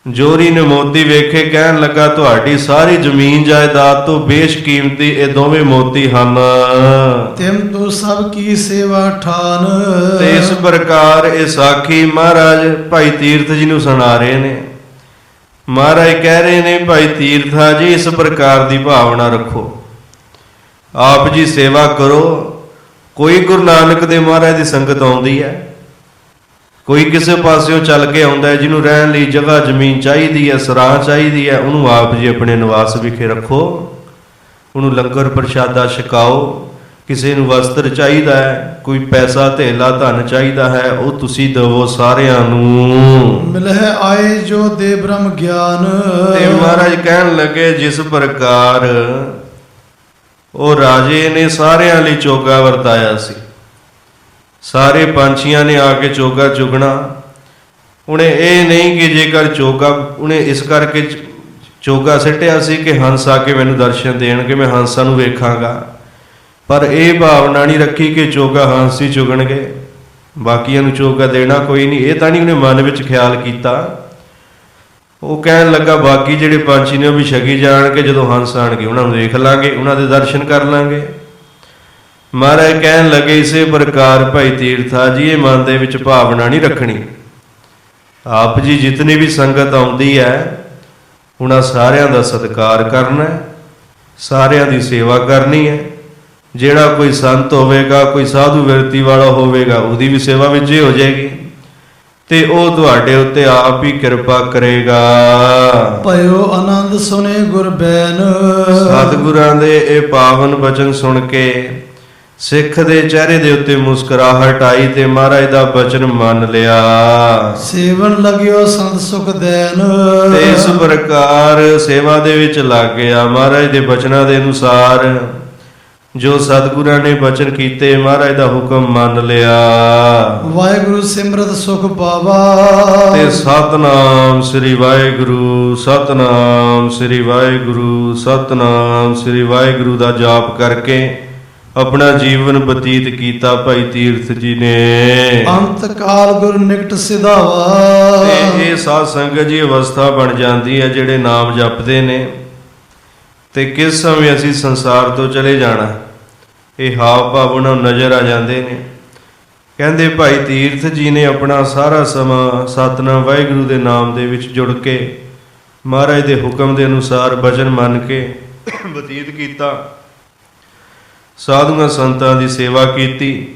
Speaker 1: ਜੋਰੀ ਨੇ ਮੋਤੀ ਵੇਖੇ ਕਹਿਣ ਲੱਗਾ ਤੁਹਾਡੀ ਸਾਰੀ ਜ਼ਮੀਨ ਜਾਇਦਾਦ ਤੋਂ ਬੇਸ਼ਕੀਮਤੀ ਇਹ ਦੋਵੇਂ ਮੋਤੀ ਹਨ।
Speaker 2: ਤਿਮ ਤੋ ਸਭ ਕੀ ਸੇਵਾ ਠਾਨ।
Speaker 1: ਤੇ ਇਸ ਪ੍ਰਕਾਰ ਇਹ ਸਾਖੀ ਮਹਾਰਾਜ ਭਾਈ ਤੀਰਥ ਜੀ ਨੂੰ ਸੁਣਾ ਰਹੇ ਨੇ। ਮਹਾਰਾਜ ਕਹਿ ਰਹੇ ਨੇ ਭਾਈ ਤੀਰਥਾ ਜੀ ਇਸ ਪ੍ਰਕਾਰ ਦੀ ਭਾਵਨਾ ਰੱਖੋ। ਆਪ ਜੀ ਸੇਵਾ ਕਰੋ। ਕੋਈ ਗੁਰੂ ਨਾਨਕ ਦੇ ਮਹਾਰਾਜ ਦੀ ਸੰਗਤ ਆਉਂਦੀ ਹੈ। ਕੋਈ ਕਿਸੇ ਪਾਸਿਓਂ ਚੱਲ ਕੇ ਆਉਂਦਾ ਹੈ ਜਿਹਨੂੰ ਰਹਿਣ ਲਈ ਜਗ੍ਹਾ ਜ਼ਮੀਨ ਚਾਹੀਦੀ ਹੈ ਸਰਾਹ ਚਾਹੀਦੀ ਹੈ ਉਹਨੂੰ ਆਪ ਜੀ ਆਪਣੇ ਨਿਵਾਸ ਵਿਖੇ ਰੱਖੋ। ਉਹਨੂੰ ਲੰਗਰ ਪ੍ਰਸ਼ਾਦਾ ਛਕਾਓ। ਕਿਸੇ ਨੂੰ ਵਸਤਰ ਚਾਹੀਦਾ ਹੈ ਕੋਈ ਪੈਸਾ ਧੇਲਾ ਧਨ ਚਾਹੀਦਾ ਹੈ ਉਹ ਤੁਸੀਂ ਦੇਵੋ ਸਾਰਿਆਂ ਨੂੰ।
Speaker 2: ਮਿਲਹਿ ਆਏ ਜੋ ਦੇ ਬ੍ਰਹਮ ਗਿਆਨ।
Speaker 1: ਤੇ ਮਹਾਰਾਜ ਕਹਿਣ ਲੱਗੇ ਜਿਸ ਪ੍ਰਕਾਰ ਉਹ ਰਾਜੇ ਨੇ ਸਾਰਿਆਂ ਲਈ ਚੋਗਾ ਵਰਤਾਇਆ ਸੀ। ਸਾਰੇ ਪੰਛੀਆਂ ਨੇ ਆ ਕੇ ਚੋਗਾ ਚੁਗਣਾ। ਉਹਨੇ ਇਹ ਨਹੀਂ ਕਿ ਜੇਕਰ ਚੋਗਾ, ਉਹਨੇ ਇਸ ਕਰਕੇ ਚ- ਚੋਗਾ ਸਿੱਟਿਆ ਸੀ ਕਿ ਹੰਸ ਆ ਕੇ ਮੈਨੂੰ ਦਰਸ਼ਨ ਦੇਣਗੇ ਮੈਂ ਹੰਸਾਂ ਨੂੰ ਵੇਖਾਂਗਾ। ਪਰ ਇਹ ਭਾਵਨਾ ਨਹੀਂ ਰੱਖੀ ਕਿ ਚੋਗਾ ਹੰਸ ਹੀ ਚੁਗਣਗੇ। ਬਾਕੀਆਂ ਨੂੰ ਚੋਗਾ ਦੇਣਾ ਕੋਈ ਨਹੀਂ, ਇਹ ਤਾਂ ਨਹੀਂ ਉਹਨੇ ਮਨ ਵਿੱਚ ਖਿਆਲ ਕੀਤਾ। ਉਹ ਕਹਿਣ ਲੱਗਾ, ਬਾਕੀ ਜਿਹੜੇ ਪੰਛੀ ਨੇ ਉਹ ਵੀ ਛਗੀ ਜਾਣਗੇ, ਜਦੋਂ ਹੰਸ ਆਣਗੇ, ਉਹਨਾਂ ਨੂੰ ਦੇਖ ਲਾਂਗੇ, ਉਹਨਾਂ ਦੇ ਦਰਸ਼ਨ ਕਰ ਲਾਂਗੇ। ਮਹਾਰਾਜ ਕਹਿਣ ਲੱਗੇ ਇਸੇ ਪ੍ਰਕਾਰ ਭਾਈ ਤੀਰਥਾ ਜੀ ਇਹ ਮਨ ਦੇ ਵਿੱਚ ਭਾਵਨਾ ਨਹੀਂ ਰੱਖਣੀ। ਆਪ ਜੀ ਜਿਤਨੀ ਵੀ ਸੰਗਤ ਆਉਂਦੀ ਹੈ ਉਹਨਾਂ ਸਾਰਿਆਂ ਦਾ ਸਤਿਕਾਰ ਕਰਨਾ ਹੈ ਸਾਰਿਆਂ ਦੀ ਸੇਵਾ ਕਰਨੀ ਹੈ। ਜਿਹੜਾ ਕੋਈ ਸੰਤ ਹੋਵੇਗਾ ਕੋਈ ਸਾਧੂ ਵਿਰਤੀ ਵਾਲਾ ਹੋਵੇਗਾ ਉਹਦੀ ਵੀ ਸੇਵਾ ਵਿੱਚ ਹੀ ਹੋ ਜਾਏਗੀ। ਤੇ ਉਹ ਤੁਹਾਡੇ ਉੱਤੇ ਆਪ ਹੀ ਕਿਰਪਾ ਕਰੇਗਾ।
Speaker 2: ਭਇਓ ਆਨੰਦ ਸੁਨੇ ਗੁਰ ਬੈਨ।
Speaker 1: ਸਤਿਗੁਰਾਂ ਦੇ ਇਹ ਪਾਵਨ ਬਚਨ ਸੁਣ ਕੇ ਸਿੱਖ ਦੇ ਚਿਹਰੇ ਦੇ ਉੱਤੇ ਮੁਸਕਰਾਹਟ ਆਈ ਤੇ ਮਹਾਰਾਜ ਦਾ ਬਚਨ ਮੰਨ ਲਿਆ।
Speaker 2: ਸੇਵਨ ਲਗਿਓ ਸੰਤ ਸੁਖ ਦੇਨ
Speaker 1: ਤੇ ਇਸ ਪ੍ਰਕਾਰ ਸੇਵਾ ਦੇ ਵਿੱਚ ਲੱਗ ਗਿਆ ਮਹਾਰਾਜ ਦੇ ਬਚਨਾਂ ਦੇ ਅਨੁਸਾਰ। ਜੋ ਸਤਿਗੁਰਾਂ ਨੇ ਬਚਨ ਕੀਤੇ ਮਹਾਰਾਜ ਦਾ ਹੁਕਮ ਮੰਨ ਲਿਆ।
Speaker 2: ਵਾਹਿਗੁਰੂ ਸਿਮਰਤ ਸੁਖ ਪਾਵਾ।
Speaker 1: ਤੇ ਸਤਨਾਮ ਸ੍ਰੀ ਵਾਹਿਗੁਰੂ ਸਤਨਾਮ ਸ੍ਰੀ ਵਾਹਿਗੁਰੂ ਸਤਨਾਮ ਸ੍ਰੀ ਵਾਹਿਗੁਰੂ ਦਾ ਜਾਪ ਕਰਕੇ ਆਪਣਾ ਜੀਵਨ ਬਤੀਤ ਕੀਤਾ ਭਾਈ ਤੀਰਥ ਜੀ ਨੇ।
Speaker 2: ਅੰਤ ਕਾਲ ਗੁਰ ਨਿਕਟ ਸਿਧਾਵਾ।
Speaker 1: ਤੇ ਇਹ ਸਾਧ ਸੰਗਤ ਜੀ ਅਵਸਥਾ ਬਣ ਜਾਂਦੀ ਹੈ ਜਿਹੜੇ ਨਾਮ ਜਪਦੇ ਨੇ। ਤੇ ਕਿਸ ਸਮੇਂ ਅਸੀਂ ਸੰਸਾਰ ਤੋਂ ਚਲੇ ਜਾਣਾ ਇਹ ਹਾਵ ਭਾਵ ਉਹਨਾਂ ਨੂੰ ਨਜ਼ਰ ਆ ਜਾਂਦੇ ਨੇ। ਕਹਿੰਦੇ ਭਾਈ ਤੀਰਥ ਜੀ ਨੇ ਆਪਣਾ ਸਾਰਾ ਸਮਾਂ ਸਤਨਾਮ ਵਾਹਿਗੁਰੂ ਦੇ ਨਾਮ ਦੇ ਵਿੱਚ ਜੁੜ ਕੇ ਮਹਾਰਾਜ ਦੇ ਹੁਕਮ ਦੇ ਅਨੁਸਾਰ ਬਚਨ ਮੰਨ ਕੇ ਬਤੀਤ ਕੀਤਾ। ਸਾਧੂਆਂ ਸੰਤਾਂ ਦੀ ਸੇਵਾ ਕੀਤੀ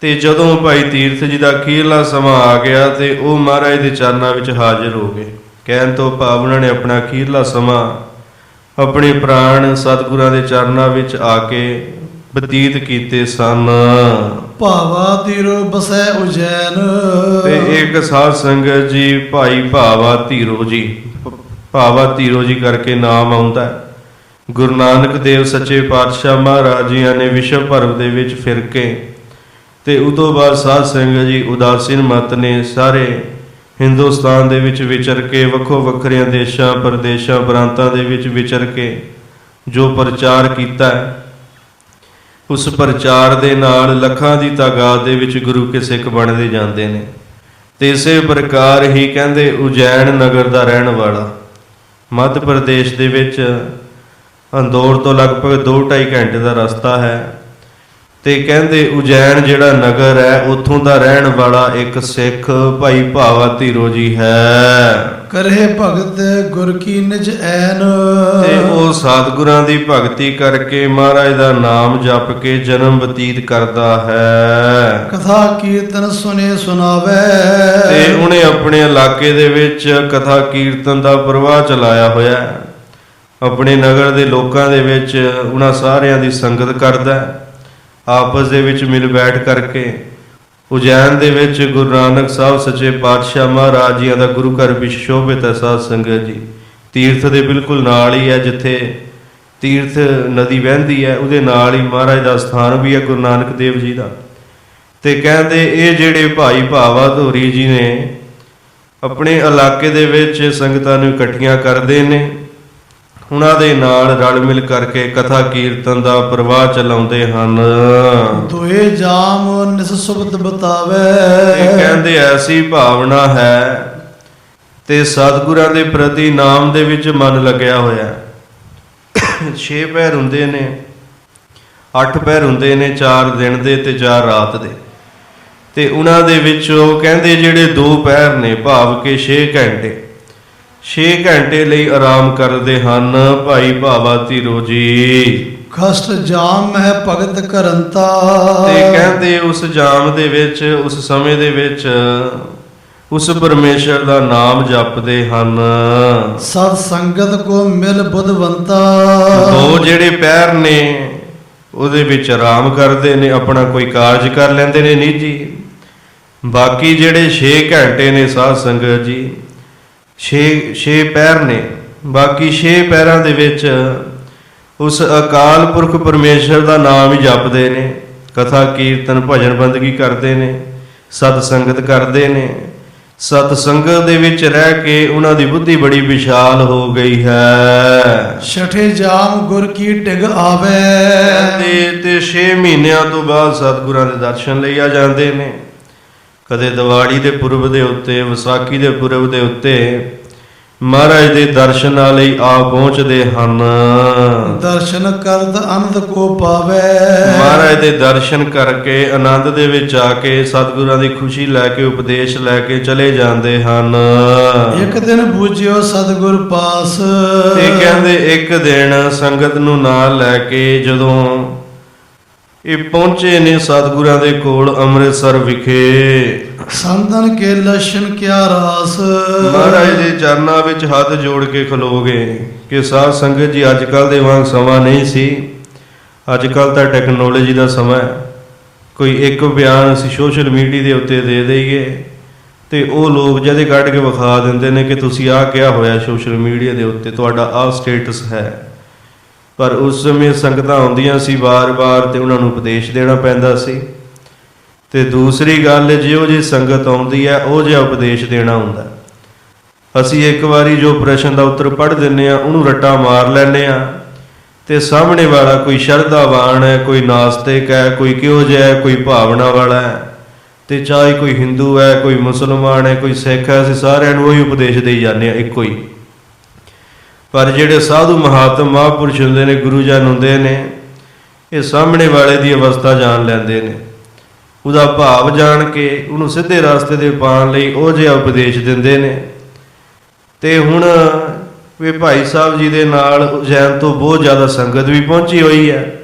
Speaker 1: ਤੇ ਜਦੋਂ ਭਾਈ ਤੀਰਥ ਜੀ ਦਾ ਅਖੀਰਲਾ ਸਮਾਂ ਆ ਗਿਆ ਤੇ ਉਹ ਮਹਾਰਾਜ ਦੇ ਚਰਨਾਂ ਵਿੱਚ ਹਾਜ਼ਰ ਹੋ ਗਏ। ਕਹਿਣ ਤੋਂ ਭਾਵ ਉਹਨਾਂ ਨੇ ਆਪਣਾ ਅਖੀਰਲਾ ਸਮਾਂ ਆਪਣੇ ਪ੍ਰਾਣ ਸਤਿਗੁਰਾਂ ਦੇ ਚਰਨਾਂ ਵਿੱਚ ਆ ਕੇ ਬਤੀਤ ਕੀਤੇ ਸਨ।
Speaker 2: ਭਾਵਾ ਤੀਰੋ ਬਸੈ ਉਜੈਨ।
Speaker 1: ਤੇ ਇੱਕ ਸਾਧ ਸੰਗਤ ਜੀ ਭਾਈ ਭਾਵਾ ਧੀਰੋ ਜੀ। ਭਾਵਾ ਧੀਰੋ ਜੀ ਕਰਕੇ ਨਾਮ ਆਉਂਦਾ ਹੈ। ਗੁਰੂ ਨਾਨਕ ਦੇਵ ਸੱਚੇ ਪਾਤਸ਼ਾਹ ਮਹਾਰਾਜ ਜੀਆਂ ਨੇ ਵਿਸ਼ਵ ਭਰਮ ਦੇ ਵਿੱਚ ਫਿਰ ਕੇ ਤੇ ਉਦੋਂ ਬਾਅਦ ਸਾਧ ਸੰਗਤ ਜੀ ਉਦਾਸੀਨ ਮਤ ਨੇ ਸਾਰੇ ਹਿੰਦੁਸਤਾਨ ਦੇ ਵਿੱਚ ਵਿਚਰ ਕੇ, ਵੱਖੋ ਵੱਖਰਿਆਂ ਦੇਸ਼ਾਂ, ਪ੍ਰਦੇਸ਼ਾਂ, ਪ੍ਰਾਂਤਾਂ ਦੇ ਵਿੱਚ ਵਿਚਰ ਕੇ ਜੋ ਪ੍ਰਚਾਰ ਕੀਤਾ ਉਸ ਪ੍ਰਚਾਰ ਦੇ ਨਾਲ ਲੱਖਾਂ ਦੀ ਤਾਦਾਦ ਦੇ ਵਿੱਚ ਗੁਰੂ ਕੇ ਸਿੱਖ ਬਣਦੇ ਜਾਂਦੇ ਨੇ। ਤੇ ਇਸੇ ਪ੍ਰਕਾਰ ਹੀ ਕਹਿੰਦੇ ਉਜੈਨ ਨਗਰ ਦਾ ਰਹਿਣ ਵਾਲਾ, ਮੱਧ ਪ੍ਰਦੇਸ਼ ਦੇ ਵਿੱਚ ਅੰਦੌਰ ਤੋਂ ਲਗਭਗ 2.5 ਘੰਟੇ ਦਾ ਰਸਤਾ ਹੈ ਤੇ ਕਹਿੰਦੇ ਉਜੈਨ ਜਿਹੜਾ ਨਗਰ ਹੈ ਉੱਥੋਂ ਦਾ ਰਹਿਣ ਵਾਲਾ ਇੱਕ ਸਿੱਖ ਭਾਈ ਭਾਵਾ ਧੀਰੋ ਜੀ ਹੈ।
Speaker 2: ਕਰਹਿ ਭਗਤ ਗੁਰ ਕੀ ਨਿਜ ਐਨ।
Speaker 1: ਤੇ ਉਹ ਸਤਿਗੁਰਾਂ ਦੀ ਭਗਤੀ ਕਰਕੇ ਮਹਾਰਾਜ ਦਾ ਨਾਮ ਜਪ ਕੇ ਜਨਮ ਬਤੀਤ ਕਰਦਾ ਹੈ।
Speaker 2: ਕਥਾ ਕੀਰਤਨ ਸੁਨੇ ਸੁਨਾਵੇ।
Speaker 1: ਤੇ ਉਹਨੇ ਆਪਣੇ ਇਲਾਕੇ ਦੇ ਵਿੱਚ ਕਥਾ ਕੀਰਤਨ ਦਾ ਪ੍ਰਵਾਹ ਚਲਾਇਆ ਹੋਇਆ ਹੈ। ਆਪਣੇ ਨਗਰ ਦੇ ਲੋਕਾਂ ਦੇ ਵਿੱਚ ਉਹਨਾਂ ਸਾਰਿਆਂ ਦੀ ਸੰਗਤ ਕਰਦਾ ਆਪਸ ਦੇ ਵਿੱਚ ਮਿਲ ਬੈਠ ਕਰਕੇ ਉਜੈਨ ਦੇ ਵਿੱਚ ਗੁਰੂ ਨਾਨਕ ਸਾਹਿਬ ਸੱਚੇ ਪਾਤਸ਼ਾਹ ਮਹਾਰਾਜ ਜੀਆਂ ਦਾ ਗੁਰੂ ਘਰ ਵੀ ਸ਼ੋਭਿਤ ਹੈ ਸਾਧ ਸੰਗਤ ਜੀ। ਤੀਰਥ ਦੇ ਬਿਲਕੁਲ ਨਾਲ ਹੀ ਹੈ, ਜਿੱਥੇ ਤੀਰਥ ਨਦੀ ਵਹਿੰਦੀ ਹੈ, ਉਹਦੇ ਨਾਲ ਹੀ ਮਹਾਰਾਜ ਦਾ ਸਥਾਨ ਵੀ ਹੈ ਗੁਰੂ ਨਾਨਕ ਦੇਵ ਜੀ ਦਾ। ਤੇ ਕਹਿੰਦੇ ਇਹ ਜਿਹੜੇ ਭਾਈ ਭਾਵਾ ਧੋਰੀ ਜੀ ਨੇ, ਆਪਣੇ ਇਲਾਕੇ ਦੇ ਵਿੱਚ ਸੰਗਤਾਂ ਨੂੰ ਇਕੱਠੀਆਂ ਕਰਦੇ ਨੇ ਉਹਨਾਂ ਦੇ ਨਾਲ ਰਲ ਮਿਲ ਕਰਕੇ ਕਥਾ ਕੀਰਤਨ ਦਾ ਪ੍ਰਵਾਹ ਚਲਾਉਂਦੇ ਹਨ।
Speaker 2: ਦੋਏ ਜਾਮ ਨਿਸ ਸੁਬਤ ਬਤਾਵੇ।
Speaker 1: ਕਹਿੰਦੇ ਐਸੀ ਭਾਵਨਾ ਹੈ ਤੇ ਸਤਿਗੁਰਾਂ ਦੇ ਪ੍ਰਤੀ ਨਾਮ ਦੇ ਵਿੱਚ ਮਨ ਲੱਗਿਆ ਹੋਇਆ। ਛੇ ਪੈਰ ਹੁੰਦੇ ਨੇ ਅੱਠ ਪੈਰ ਹੁੰਦੇ ਨੇ ਚਾਰ ਦਿਨ ਦੇ ਤੇ ਚਾਰ ਰਾਤ ਦੇ। ਤੇ ਉਹਨਾਂ ਦੇ ਵਿੱਚ ਉਹ ਕਹਿੰਦੇ ਜਿਹੜੇ ਦੋ ਪੈਰ ਨੇ ਭਾਵ ਕਿ 6 ਘੰਟੇ। 6 ਘੰਟੇ ਲਈ ਆਰਾਮ ਕਰਦੇ ਹਨ ਭਾਈ ਭਾਵਾ ਧੀਰੋ ਜੀ।
Speaker 2: ਕਸ਼ਟ ਜਾਮ ਹੈ ਭਗਤ ਕਰੰਤਾ
Speaker 1: ਤੇ ਕਹਿੰਦੇ ਉਸ ਜਾਮ ਦੇ ਵਿੱਚ ਉਸ ਸਮੇਂ ਦੇ ਵਿੱਚ ਉਸ ਪਰਮੇਸ਼ਰ ਦਾ ਨਾਮ ਜਪਦੇ ਹਨ।
Speaker 2: ਸਤ ਸੰਗਤ ਕੋ ਮਿਲ ਬੁੱਧਵੰਤਾ।
Speaker 1: ਦੋ ਜਿਹੜੇ ਪੈਰ ਨੇ ਉਹਦੇ ਵਿੱਚ ਆਰਾਮ ਕਰਦੇ ਨੇ ਆਪਣਾ ਕੋਈ ਕਾਰਜ ਕਰ ਲੈਂਦੇ ਨੇ ਨਿੱਜੀ ਬਾਕੀ ਜਿਹੜੇ 6 ਘੰਟੇ ਨੇ ਸਾਧ ਸੰਗਤ ਜੀ 6 6 ਪੈਰ ਨੇ। ਬਾਕੀ 6 ਪੈਰਾਂ ਦੇ ਵਿੱਚ ਉਸ ਅਕਾਲ ਪੁਰਖ ਪਰਮੇਸ਼ਰ ਦਾ ਨਾਮ ਹੀ ਜਪਦੇ ਨੇ। ਕਥਾ ਕੀਰਤਨ ਭਜਨ ਬੰਦਗੀ ਕਰਦੇ ਨੇ ਸਤ ਸੰਗਤ ਕਰਦੇ ਨੇ। ਸਤ ਸੰਗਤ ਦੇ ਵਿੱਚ ਰਹਿ ਕੇ ਉਹਨਾਂ ਦੀ ਬੁੱਧੀ ਬੜੀ ਵਿਸ਼ਾਲ ਹੋ ਗਈ ਹੈ।
Speaker 2: ਛਠੇ ਜਾਮ ਗੁਰ ਕੀ ਟਿਗ ਆਵੇ।
Speaker 1: ਤੇ ਤੇ 6 ਮਹੀਨਿਆਂ ਤੋਂ ਬਾਅਦ ਸਤਿਗੁਰਾਂ ਦੇ ਦਰਸ਼ਨ ਲਈ ਆ ਜਾਂਦੇ ਨੇ। ਕਦੇ ਦੀਵਾਲੀ ਦੇ ਪੁਰਬ ਦੇ ਉੱਤੇ ਵਿਸਾਖੀ ਦੇ ਪੁਰਬ ਦੇ ਉੱਤੇ ਮਹਾਰਾਜ ਦੇ ਦਰਸ਼ਨਾਂ ਲਈ ਆ ਪਹੁੰਚਦੇ ਹਨ।
Speaker 2: ਦਰਸ਼ਨ ਕਰਦ ਅਨੰਦ ਕੋ ਪਾਵੇ।
Speaker 1: ਮਹਾਰਾਜ ਦੇ ਦਰਸ਼ਨ ਕਰਕੇ ਆਨੰਦ ਦੇ ਵਿੱਚ ਆ ਕੇ ਸਤਿਗੁਰਾਂ ਦੀ ਖੁਸ਼ੀ ਲੈ ਕੇ ਉਪਦੇਸ਼ ਲੈ ਕੇ ਚਲੇ ਜਾਂਦੇ ਹਨ।
Speaker 2: ਇੱਕ ਦਿਨ ਬੂਝਿਓ ਸਤਿਗੁਰ ਪਾਸ।
Speaker 1: ਤੇ ਕਹਿੰਦੇ ਇੱਕ ਦਿਨ ਸੰਗਤ ਨੂੰ ਨਾਲ ਲੈ ਕੇ ਜਦੋਂ ਇਹ ਪਹੁੰਚੇ ਨੇ ਸਤਿਗੁਰਾਂ ਦੇ ਕੋਲ ਅੰਮ੍ਰਿਤਸਰ ਵਿਖੇ।
Speaker 2: ਸੰਤਨ ਕੇ ਲਸ਼ਨ ਕਿਆ ਰਾਸ।
Speaker 1: ਮਹਾਰਾਜ ਦੇ ਚਰਨਾਂ ਵਿੱਚ ਹੱਥ ਜੋੜ ਕੇ ਖਲੋ ਗਏ ਕਿ ਸਾਧ ਸੰਗਤ ਜੀ ਅੱਜ ਕੱਲ ਦੇ ਵਾਂਗ ਸਮਾਂ ਨਹੀਂ ਸੀ। ਅੱਜ ਕੱਲ ਤਾਂ ਟੈਕਨੋਲੋਜੀ ਦਾ ਸਮਾਂ ਹੈ। ਕੋਈ ਇੱਕ ਬਿਆਨ ਅਸੀਂ ਸੋਸ਼ਲ ਮੀਡੀਆ ਦੇ ਉੱਤੇ ਦੇ ਦਈਏ ਤੇ ਉਹ ਲੋਕ ਜਦੇ ਕੱਢ ਕੇ ਵਿਖਾ ਦਿੰਦੇ ਨੇ ਕਿ ਤੁਸੀਂ ਆਹ ਕਿਹਾ ਹੋਇਆ ਸੋਸ਼ਲ ਮੀਡੀਆ ਦੇ ਉੱਤੇ ਤੁਹਾਡਾ ਆਹ ਸਟੇਟਸ ਹੈ। ਪਰ ਉਸ ਸਮੇਂ ਸੰਗਤਾਂ ਆਉਂਦੀਆਂ ਸੀ ਵਾਰ-ਵਾਰ ਤੇ ਉਹਨਾਂ ਨੂੰ ਉਪਦੇਸ਼ ਦੇਣਾ ਪੈਂਦਾ ਸੀ। ਤੇ ਦੂਸਰੀ ਗੱਲ ਜਿਹੋ ਜੀ ਸੰਗਤ ਆਉਂਦੀ ਹੈ, ਉਹ ਜਿਹਾ ਉਪਦੇਸ਼ ਦੇਣਾ ਹੁੰਦਾ। ਅਸੀਂ ਇੱਕ ਵਾਰੀ ਜੋ ਪ੍ਰਸ਼ਨ ਦਾ ਉੱਤਰ ਪੜ੍ਹ ਦਿੰਨੇ ਆ ਉਹਨੂੰ ਰੱਟਾ ਮਾਰ ਲੈਨੇ ਆ ਤੇ ਸਾਹਮਣੇ ਵਾਲਾ ਕੋਈ ਸ਼ਰਧਾਵਾਨ ਹੈ, ਕੋਈ ਨਾਸਤਿਕ ਹੈ, ਕੋਈ ਕਿਹੋ ਜਿਹਾ ਹੈ, ਕੋਈ ਭਾਵਨਾ ਵਾਲਾ ਹੈ। ਤੇ ਚਾਹੇ ਕੋਈ ਹਿੰਦੂ ਹੈ, ਕੋਈ ਮੁਸਲਮਾਨ ਹੈ, ਕੋਈ ਸਿੱਖ ਹੈ, ਅਸੀਂ ਸਾਰਿਆਂ ਨੂੰ ਉਹੀ ਉਪਦੇਸ਼ ਦੇਈ ਜਾਂਦੇ ਆ ਇੱਕੋ ਹੀ। ਪਰ ਜਿਹੜੇ ਸਾਧੂ ਮਹਾਤਮ ਮਹਾਂਪੁਰਸ਼ ਹੁੰਦੇ ਨੇ, ਗੁਰੂ ਜਨ ਹੁੰਦੇ ਨੇ, ਇਹ ਸਾਹਮਣੇ ਵਾਲੇ ਦੀ ਅਵਸਥਾ ਜਾਣ ਲੈਂਦੇ ਨੇ। ਉਹਦਾ ਭਾਵ ਜਾਣ ਕੇ ਉਹਨੂੰ ਸਿੱਧੇ ਰਸਤੇ ਤੇ ਪਾਉਣ ਲਈ ਉਹ ਜਿਹਾ ਉਪਦੇਸ਼ ਦਿੰਦੇ ਨੇ। ਤੇ ਹੁਣ ਵੀ ਭਾਈ ਸਾਹਿਬ ਜੀ ਦੇ ਨਾਲ ਉਜੈਨ ਤੋਂ ਬਹੁਤ ਜ਼ਿਆਦਾ ਸੰਗਤ ਵੀ ਪਹੁੰਚੀ ਹੋਈ ਹੈ।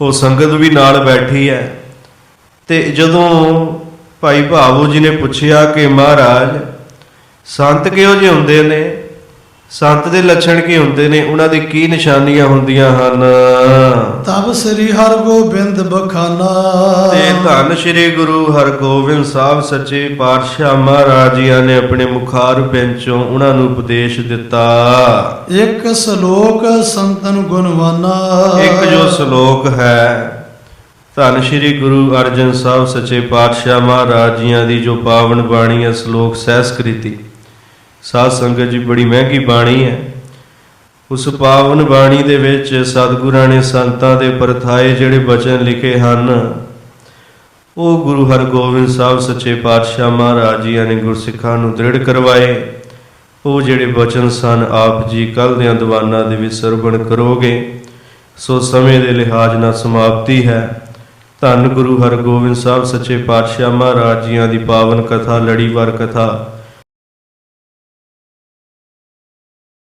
Speaker 1: ਉਹ ਸੰਗਤ ਵੀ ਨਾਲ ਬੈਠੀ ਹੈ। ਤੇ ਜਦੋਂ ਭਾਈ ਭਾਵੋ ਜੀ ਨੇ ਪੁੱਛਿਆ ਕਿ ਮਹਾਰਾਜ, ਸੰਤ ਕਿਹੋ ਜਿਹੇ ਹੁੰਦੇ ਨੇ? ਸੰਤ ਦੇ ਲੱਛਣ ਕੀ ਹੁੰਦੇ ਨੇ? ਉਹਨਾਂ ਦੀ ਕੀ ਨਿਸ਼ਾਨੀਆਂ ਹੁੰਦੀਆਂ ਹਨ?
Speaker 2: ਤਬ ਸ੍ਰੀ ਹਰਿ ਗੋਬਿੰਦ ਬਖਾਨਾ।
Speaker 1: ਤੇ ਧੰਨ ਸ੍ਰੀ ਗੁਰੂ ਹਰਗੋਬਿੰਦ ਸਾਹਿਬ ਸੱਚੇ ਪਾਤਸ਼ਾਹ ਮਹਾਰਾਜ ਜੀਆਂ ਨੇ ਆਪਣੇ ਮੁਖਾਰ ਵਿੱਚੋਂ ਉਹਨਾਂ ਨੂੰ ਉਪਦੇਸ਼ ਦਿੱਤਾ।
Speaker 2: ਇੱਕ ਸ਼ਲੋਕ ਸੰਤਨ ਗੁਣਵਾਨਾ।
Speaker 1: ਇੱਕ ਜੋ ਸ਼ਲੋਕ ਹੈ ਧੰਨ ਸ੍ਰੀ ਗੁਰੂ ਅਰਜਨ ਸਾਹਿਬ ਸੱਚੇ ਪਾਤਸ਼ਾਹ ਮਹਾਰਾਜ ਜੀਆਂ ਦੀ ਜੋ ਪਾਵਨ ਬਾਣੀ ਹੈ ਸ਼ਲੋਕ ਸਹਿਸਕ੍ਰਿਤੀ ਸਾਧ ਸੰਗਤ ਜੀ, ਬੜੀ ਮਹਿੰਗੀ ਬਾਣੀ ਹੈ। ਉਸ ਪਾਵਨ ਬਾਣੀ ਦੇ ਵਿੱਚ ਸਤਿਗੁਰਾਂ ਨੇ ਸੰਤਾਂ ਦੇ ਪਰਥਾਏ ਜਿਹੜੇ ਬਚਨ ਲਿਖੇ ਹਨ, ਉਹ ਗੁਰੂ ਹਰਗੋਬਿੰਦ ਸਾਹਿਬ ਸੱਚੇ ਪਾਤਸ਼ਾਹ ਮਹਾਰਾਜ ਜੀਆਂ ਨੇ ਗੁਰਸਿੱਖਾਂ ਨੂੰ ਦ੍ਰਿੜ ਕਰਵਾਏ। ਉਹ ਜਿਹੜੇ ਬਚਨ ਸਨ, ਆਪ ਜੀ ਕੱਲ ਦੇ ਦੀਵਾਨਾਂ ਦੇ ਵਿੱਚ ਸਰਵਣ ਕਰੋਗੇ, ਸੋ ਸਮੇਂ ਦੇ ਲਿਹਾਜ਼ ਨਾਲ ਸਮਾਪਤੀ ਹੈ। ਧੰਨ ਗੁਰੂ ਹਰਗੋਬਿੰਦ ਸਾਹਿਬ ਸੱਚੇ ਪਾਤਸ਼ਾਹ ਮਹਾਰਾਜ ਜੀਆਂ ਦੀ ਪਾਵਨ ਕਥਾ, ਲੜੀਵਾਰ ਕਥਾ।